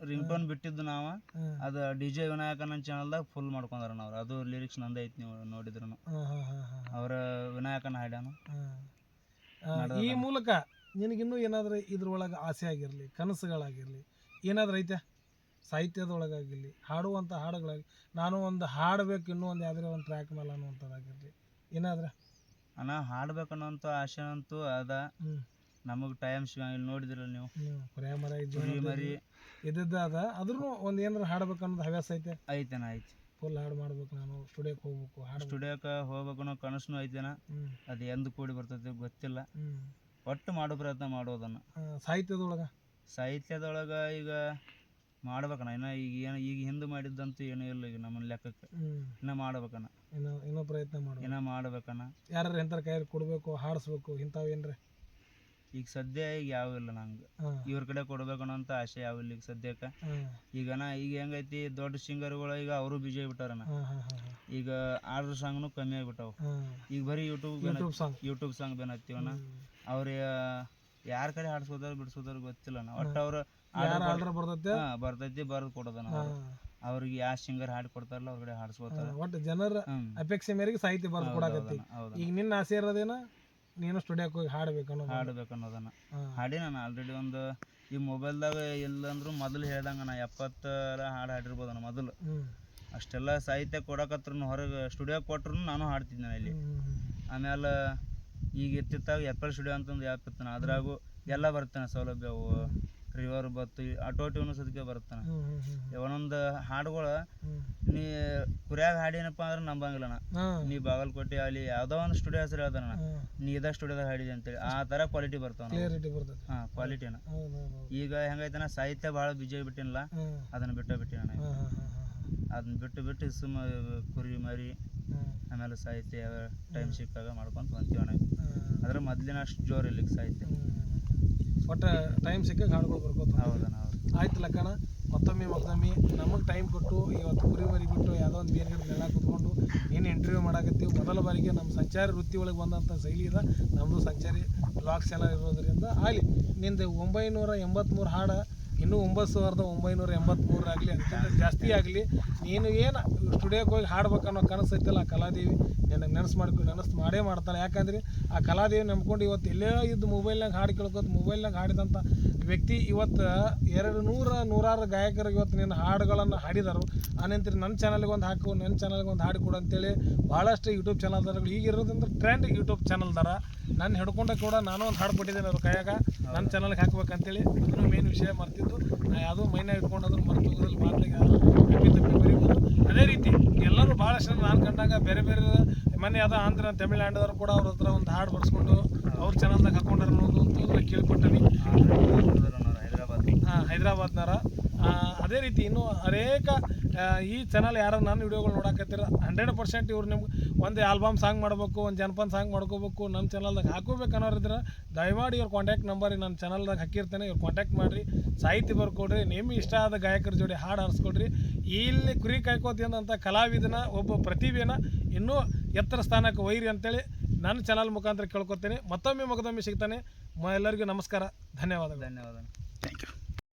ರಿಂಗ್ ಟೋನ್ ಬಿಟ್ಟಿದ್ದು ನಾವ. ಅದ ಡಿ ಜೆ ವಿನಾಯಕನ ಚಾನಲ್ದಾಗ ಫುಲ್ ಮಾಡ್ಕೊಂಡಾರ ಅವ್ರು. ಅದು ಲಿರಿಕ್ಸ್ ನಂದ ಐತಿ ನೀವು ನೋಡಿದ್ರು ಅವ್ರ ವಿನಾಯಕನ ಹಾಡ್ಯಾನ. ಈ ಮೂಲಕ ನಿನಗಿನ್ನೂ ಏನಾದರೂ ಇದ್ರೊಳಗೆ ಆಸೆ ಆಗಿರಲಿ ಕನಸುಗಳಾಗಿರಲಿ ಏನಾದರೂ ಐತೆ? ಸಾಹಿತ್ಯದೊಳಗಾಗಿರಲಿ ಹಾಡುವಂಥ ಹಾಡುಗಳಾಗಿ ನಾನು ಒಂದು ಹಾಡಬೇಕು ಇನ್ನೂ ಒಂದು ಯಾವುದೇ ಒಂದು ಟ್ರ್ಯಾಕ್ ಮೇಲೆ ಅನ್ನುವಂಥದ್ದಾಗಿರಲಿ ಏನಾದ್ರೆ? ಅಣ್ಣ ಹಾಡ್ಬೇಕನ್ನೋಂಥ ಆಸೆ ಅಂತೂ ಅದ. ನಮಗೆ ಟೈಮ್ ಸಿಗಂಗಿಲ್ಲ ನೋಡಿದ್ರಲ್ಲ ನೀವು. ಪ್ರೇಮರ ಮರ ಕುರಿ ಮರಿ. ಇದ್ದದ್ದು ಅದ. ಆದ್ರೂ ಒಂದು ಏನಾರ ಹಾಡ್ಬೇಕು ಅನ್ನೋದು ಹವ್ಯಾಸ ಐತೆ? ಐತೆನ ಐತಿ. ಫುಲ್ ಹಾಡು ಮಾಡ್ಬೇಕು ನಾನು ಸ್ಟುಡಿಯೋಕ್ಕೆ ಹೋಗ್ಬೇಕು ಹಾಡು ಸ್ಟುಡಿಯೋಕ್ಕೆ ಹೋಗ್ಬೇಕನ್ನೋ ಕನಸು ಐತೆನ ಅದು ಎಂದು ಕೂಡಿ ಬರ್ತೈತಿ ಗೊತ್ತಿಲ್ಲ. ಒಟ್ಟು ಮಾಡೋ ಪ್ರಯತ್ನ ಮಾಡೋದನ್ನ. ಸಾಹಿತ್ಯದೊಳಗೆ? ಸಾಹಿತ್ಯದೊಳಗೆ ಈಗ ಮಾಡ್ಬೇಕಣ್ಣ. ಇನ್ನ ಈಗ ಏನು ಈಗ ಹಿಂದೆ ಮಾಡಿದ್ದಂತೂ ಏನೂ ಇಲ್ಲ ಈಗ ನಮ್ಮ ಲೆಕ್ಕಕ್ಕೆ. ಇನ್ನ ಮಾಡ್ಬೇಕಣ್ಣ. ಇನ್ನೂ ಇನ್ನೂ ಪ್ರಯತ್ನ ಮಾಡಿ ಇನ್ನ ಮಾಡ್ಬೇಕಣ್ಣ. ಯಾರು ಎಂಥರ ಕೈಯಲ್ಲಿ ಕೊಡಬೇಕು ಹಾಡಿಸ್ಬೇಕು ಇಂಥವು ಏನ್ರಿ? ಈಗ ಸದ್ಯ ಈಗ ಯಾವ ಇಲ್ಲ ನಂಗೆ. ಇವ್ರ ಕಡೆ ಕೊಡ್ಬೇಕು ಅಂತ ಆಸೆ ಯಾವ ಇಲ್ಲ ಈಗ ಸದ್ಯಕ್ಕೆ. ಈಗ ಈಗನ ಈಗ ಹೆಂಗೈತಿ ದೊಡ್ಡ ಸಿಂಗರ್ಗಳು ಈಗ ಅವರು ಬಿಜಿ ಹಾಂ ಈಗ ಆರ್ಡ್ರ್ ಸಾಂಗ್ನು ಕಮ್ಮಿ ಆಗ್ಬಿಟ್ಟಾವ. ಈಗ ಬರೀ YouTube YouTube song YouTube song ಬೇನತ್ತೀವನ ಅವ್ರ ಯಾರ ಕಡೆ ಆಡ್ಸೋದಾರ ಬಿಡ್ಸೋದಾರ ಗೊತ್ತಿಲ್ಲ ಒಟ್ಟು ಅವ್ರ ಆರ್ಡರ್ ಬರ್ತೈತೆ? ಬರ್ತೈತಿ ಬರ್ದು ಕೊಡೋದ ಅವ್ರು. ಅವ್ರಿಗೆ ಯಾವ ಸಿಂಗರ್ ಹಾಡ್ ಕೊಡ್ತಾರಲ್ಲ ಅವ್ರ ಕಡೆ ಹಾಡ್ಸ್ಕೊತಾರ ಒಟ್ಟು ಜನರ ಅಪೇಕ್ಷೆ ಮೇರೆಗೆ ಸಾಹಿತ್ಯ ಬರ್ದು ಕೊಡಾಕತ್ತಿ. ಈಗ ನಿನ್ನ ಆಸೆ ಇರೋದೇನ? ನೀನು ಸ್ಟುಡಿಯೋಕ್ಕೆ ಹೋಗಿ ಹಾಡ್ಬೇಕು ಹಾಡ್ಬೇಕನ್ನೋದನ್ನ. ಹಾಡ್ಬೇಕು ಅನ್ನೋದನ್ನ ಹಾಡಿ ನಾನು ಆಲ್ರೆಡಿ ಒಂದು ಈ ಮೊಬೈಲ್ದಾಗ ಎಲ್ಲಂದ್ರೂ ಮೊದಲು ಹೇಳ್ದಂಗ ನಾ ಎಪ್ಪತ್ತರ ಹಾಡು ಹಾಡಿರ್ಬೋದನ ಮೊದಲು. ಅಷ್ಟೆಲ್ಲಾ ಸಾಹಿತ್ಯ ಕೊಡಕತ್ರ ಹೊರಗೆ ಸ್ಟುಡಿಯೋ ಕೊಟ್ರು ನಾನು ಹಾಡ್ತಿದ್ದೆ ಇಲ್ಲಿ. ಆಮೇಲೆ ಈಗ ಇತ್ತಿತ್ತಾಗ ಎಪ್ಪಲ್ ಸ್ಟುಡಿಯೋ ಅಂತಂದು ಆ್ಯಪ್ ಇರ್ತಾನೆ ಅದ್ರಾಗೂ ಎಲ್ಲ ಬರ್ತಾನೆ ಸೌಲಭ್ಯವು ರಿವರ್ ಬತ್ತು ಆಟೋ ಟ್ಯೂನು ಸದ್ಕೆ ಬರ್ತಾನೆ. ಒಂದೊಂದು ಹಾಡುಗಳು ನೀ ಕುರಿಯಾಗ ಹಾಡಿನಪ್ಪ ಅಂದ್ರೆ ನಂಬಂಗಿಲ್ಲ ಹಾಂ. ನೀ ಬಾಗಲಕೋಟೆ ಅಲ್ಲಿ ಯಾವುದೋ ಒಂದು ಸ್ಟುಡಿಯೋ ಹೆಸರು ಹೇಳ್ತಾನ ನೀ. ಇದ ಸ್ಟುಡಿಯೋದಾಗ ಹಾಡಿದೆ ಅಂತೇಳಿ. ಆ ಥರ ಕ್ವಾಲಿಟಿ ಬರ್ತಾವ ಹಾಂ ಕ್ವಾಲಿಟಿನ ಈಗ ಹೆಂಗೈತನ ಸಾಹಿತ್ಯ ಭಾಳ ಬಿಜಿ ಬಿಟ್ಟಿನಲ್ಲ ಅದನ್ನ ಬಿಟ್ಟ ಬಿಟ್ಟಿನ ಅದನ್ನ ಬಿಟ್ಟು ಬಿಟ್ಟು ಸುಮ್ಮ ಕುರಿ ಮರಿ ಆಮೇಲೆ ಸಾಹಿತ್ಯ ಟೈಮ್ ಸಿಕ್ಕಾಗ ಮಾಡ್ಕೊಂತ ಹೊಂತೀವಿ ಅಣ್ಣ. ಹಾಂ ಅದ್ರ ಮೊದ್ಲಿನ ಅಷ್ಟು ಜೋರು ಇಲ್ಲ ಈಗ ಸಾಹಿತ್ಯ. ಒಟ್ಟು ಟೈಮ್ ಸಿಕ್ಕಾಗ ಹಾಡುಗಳು ಬರ್ಕೋತ ಹೌದಣ್ಣ ಹೌದು ಆಯ್ತು ಲಕ್ಕಣ ಮತ್ತೊಮ್ಮೆ ಮತ್ತೊಮ್ಮೆ ನಮಗೆ ಟೈಮ್ ಕೊಟ್ಟು ಇವತ್ತು ಕುರಿ ಮರಿ ಬಿಟ್ಟು ಯಾವುದೋ ಒಂದು ಬೇರೆ ಕಡೆ ನೆಲ ಕುತ್ಕೊಂಡು ಏನು ಇಂಟರ್ವ್ಯೂ ಮಾಡಾಕತ್ತೀವಿ. ಮೊದಲ ಬಾರಿಗೆ ನಮ್ಮ ಸಂಚಾರಿ ವೃತ್ತಿ ಒಳಗೆ ಬಂದಂಥ ಶೈಲಿ ಇದೆ ನಮ್ಮದು ಸಂಚಾರಿ ಬ್ಲಾಗ್ಸ್ ಎಲ್ಲ ಇರೋದ್ರಿಂದ ಆಗಲಿ ನಿಂದು ಒಂಬೈನೂರ ಎಂಬತ್ತ್ಮೂರು ಹಾಡು ಇನ್ನೂ ಒಂಬತ್ತು ಸಾವಿರದ ಒಂಬೈನೂರ ಎಂಬತ್ತ್ಮೂರಾಗಲಿ ಅದಕ್ಕಿಂತ ಜಾಸ್ತಿ ಆಗಲಿ, ನೀನು ಏನು ಸ್ಟುಡಿಯೋಕ್ಕೆ ಹೋಗಿ ಹಾಡ್ಬೇಕು ಅನ್ನೋ ಕನಸು ಐತಲ್ಲ ಆ ಕಲಾದೇವಿ? ನನಗೆ ನೆನಸು ಮಾಡ್ಕೊ, ನೆನಸು ಮಾಡೇ ಮಾಡ್ತಾಳೆ. ಯಾಕಂದ್ರೆ ಆ ಕಲಾದೇವಿ ನಂಬ್ಕೊಂಡು ಇವತ್ತು ಎಲ್ಲೇ ಇದ್ದು ಮೊಬೈಲ್ನಾಗ ಹಾಡು ಕೇಳ್ಕೊತ ಮೊಬೈಲ್ನಾಗ ಹಾಡಿದಂಥ ವ್ಯಕ್ತಿ ಇವತ್ತು ಎರಡು ನೂರ ನೂರಾರು ಗಾಯಕರು ಇವತ್ತು ನಿನ್ನ ಹಾಡುಗಳನ್ನು ಹಾಡಿದರು. ಆನಂತರ ನನ್ನ ಚಾನಲ್ಗೆ ಒಂದು ಹಾಕು ನನ್ನ ಚಾನಲ್ಗೆ ಒಂದು ಹಾಡು ಕೊಡು ಅಂತೇಳಿ ಭಾಳಷ್ಟು ಯೂಟ್ಯೂಬ್ ಚಾನಲ್ದಾರಗಳು ಈಗ ಇರೋದಂದ್ರೆ ಟ್ರೆಂಡ್ ಯೂಟ್ಯೂಬ್ ಚಾನಲ್ದಾರ ನಾನು ಹಿಡ್ಕೊಂಡ ಕೂಡ ನಾನು ಒಂದು ಹಾಡು ಕೊಟ್ಟಿದ್ದೇನೆ ಅವ್ರ ಕೈಯಾಗ. ನನ್ನ ಚಾನಲ್ಗೆ ಹಾಕ್ಬೇಕಂತೇಳಿ. ವಿಷಯ ಮರ್ತಿದ್ದು. ನಾ ಯಾವುದೋ ಮೈನ ಇಟ್ಕೊಂಡು ಅದನ್ನು ಮರ್ತು ಹೋಗೋದ್ರಲ್ಲಿ ಮಾತಿಗೆ ತಪ್ಪಿ ತಪ್ಪಿ ಬರೀಬೋದು. ಅದೇ ರೀತಿ ಎಲ್ಲರೂ ಭಾಳಷ್ಟು ನಾನು ಕಂಡಾಗ ಬೇರೆ ಬೇರೆ ಮೊನ್ನೆ ಯಾವುದೋ ಆಂಧ್ರ ತಮಿಳ್ನಾಡದವ್ರು ಕೂಡ ಅವ್ರ ಹತ್ರ ಒಂದು ಹಾಡು ಬರ್ಸ್ಕೊಂಡು ಅವ್ರು ಚಾನಲ್ದಾಗ ಹಾಕೊಂಡಾರ ಅನ್ನೋದು ಅಂತ ಕೇಳ್ಪಟ್ಟನಿ ಹೈದರಾಬಾದ್ ಹೈದರಾಬಾದ್ನಾರ. ಅದೇ ರೀತಿ ಇನ್ನೂ ಅನೇಕ ಈ ಚಾನಲ್ ಯಾರು ನನ್ನ ವಿಡಿಯೋಗಳು ನೋಡಕತ್ತಿರ? ಹಂಡ್ರೆಡ್ ಪರ್ಸೆಂಟ್ ಇವ್ರು ನಿಮ್ಗೆ ಒಂದು ಆಲ್ಬಮ್ ಸಾಂಗ್ ಮಾಡಬೇಕು ಒಂದು ಜನಪದ ಸಾಂಗ್ ಮಾಡ್ಕೋಬೇಕು ನಮ್ಮ ಚಾನಲ್ದಾಗ ಹಾಕೋಬೇಕು ಅನ್ನೋರಿದ್ರೆ ದಯಮಾಡಿ ಇವ್ರ ಕಾಂಟ್ಯಾಕ್ಟ್ ನಂಬರ್ ನನ್ನ ಚಾನಲ್ದಾಗ ಹಾಕಿರ್ತೇನೆ ಇವ್ರು ಕಾಂಟ್ಯಾಕ್ಟ್ ಮಾಡಿರಿ ಸಾಹಿತ್ಯ ಬರ್ಕೊಡ್ರಿ ನಿಮ್ಮ ಇಷ್ಟ ಆದ ಗಾಯಕರ ಜೋಡಿ ಹಾಡು ಹಾರಿಸ್ಕೊಡ್ರಿ. ಇಲ್ಲಿ ಕುರಿ ಕಾಯ್ಕೋತಿಂದಂಥ ಕಲಾವಿದನ ಒಬ್ಬ ಪ್ರತಿಭೆನ ಇನ್ನೂ ಎತ್ತರ ಸ್ಥಾನಕ್ಕೆ ಒಯ್ರಿ ಅಂತೇಳಿ ನನ್ನ ಚಾನಲ್ ಮುಖಾಂತರ ಕೇಳ್ಕೊತೀನಿ. ಮತ್ತೊಮ್ಮೆ ಮಗದೊಮ್ಮೆ ಸಿಗ್ತಾನೆ. ಮ ಎಲ್ಲರಿಗೂ ನಮಸ್ಕಾರ. ಧನ್ಯವಾದಗಳು. ಧನ್ಯವಾದ ಥ್ಯಾಂಕ್ ಯು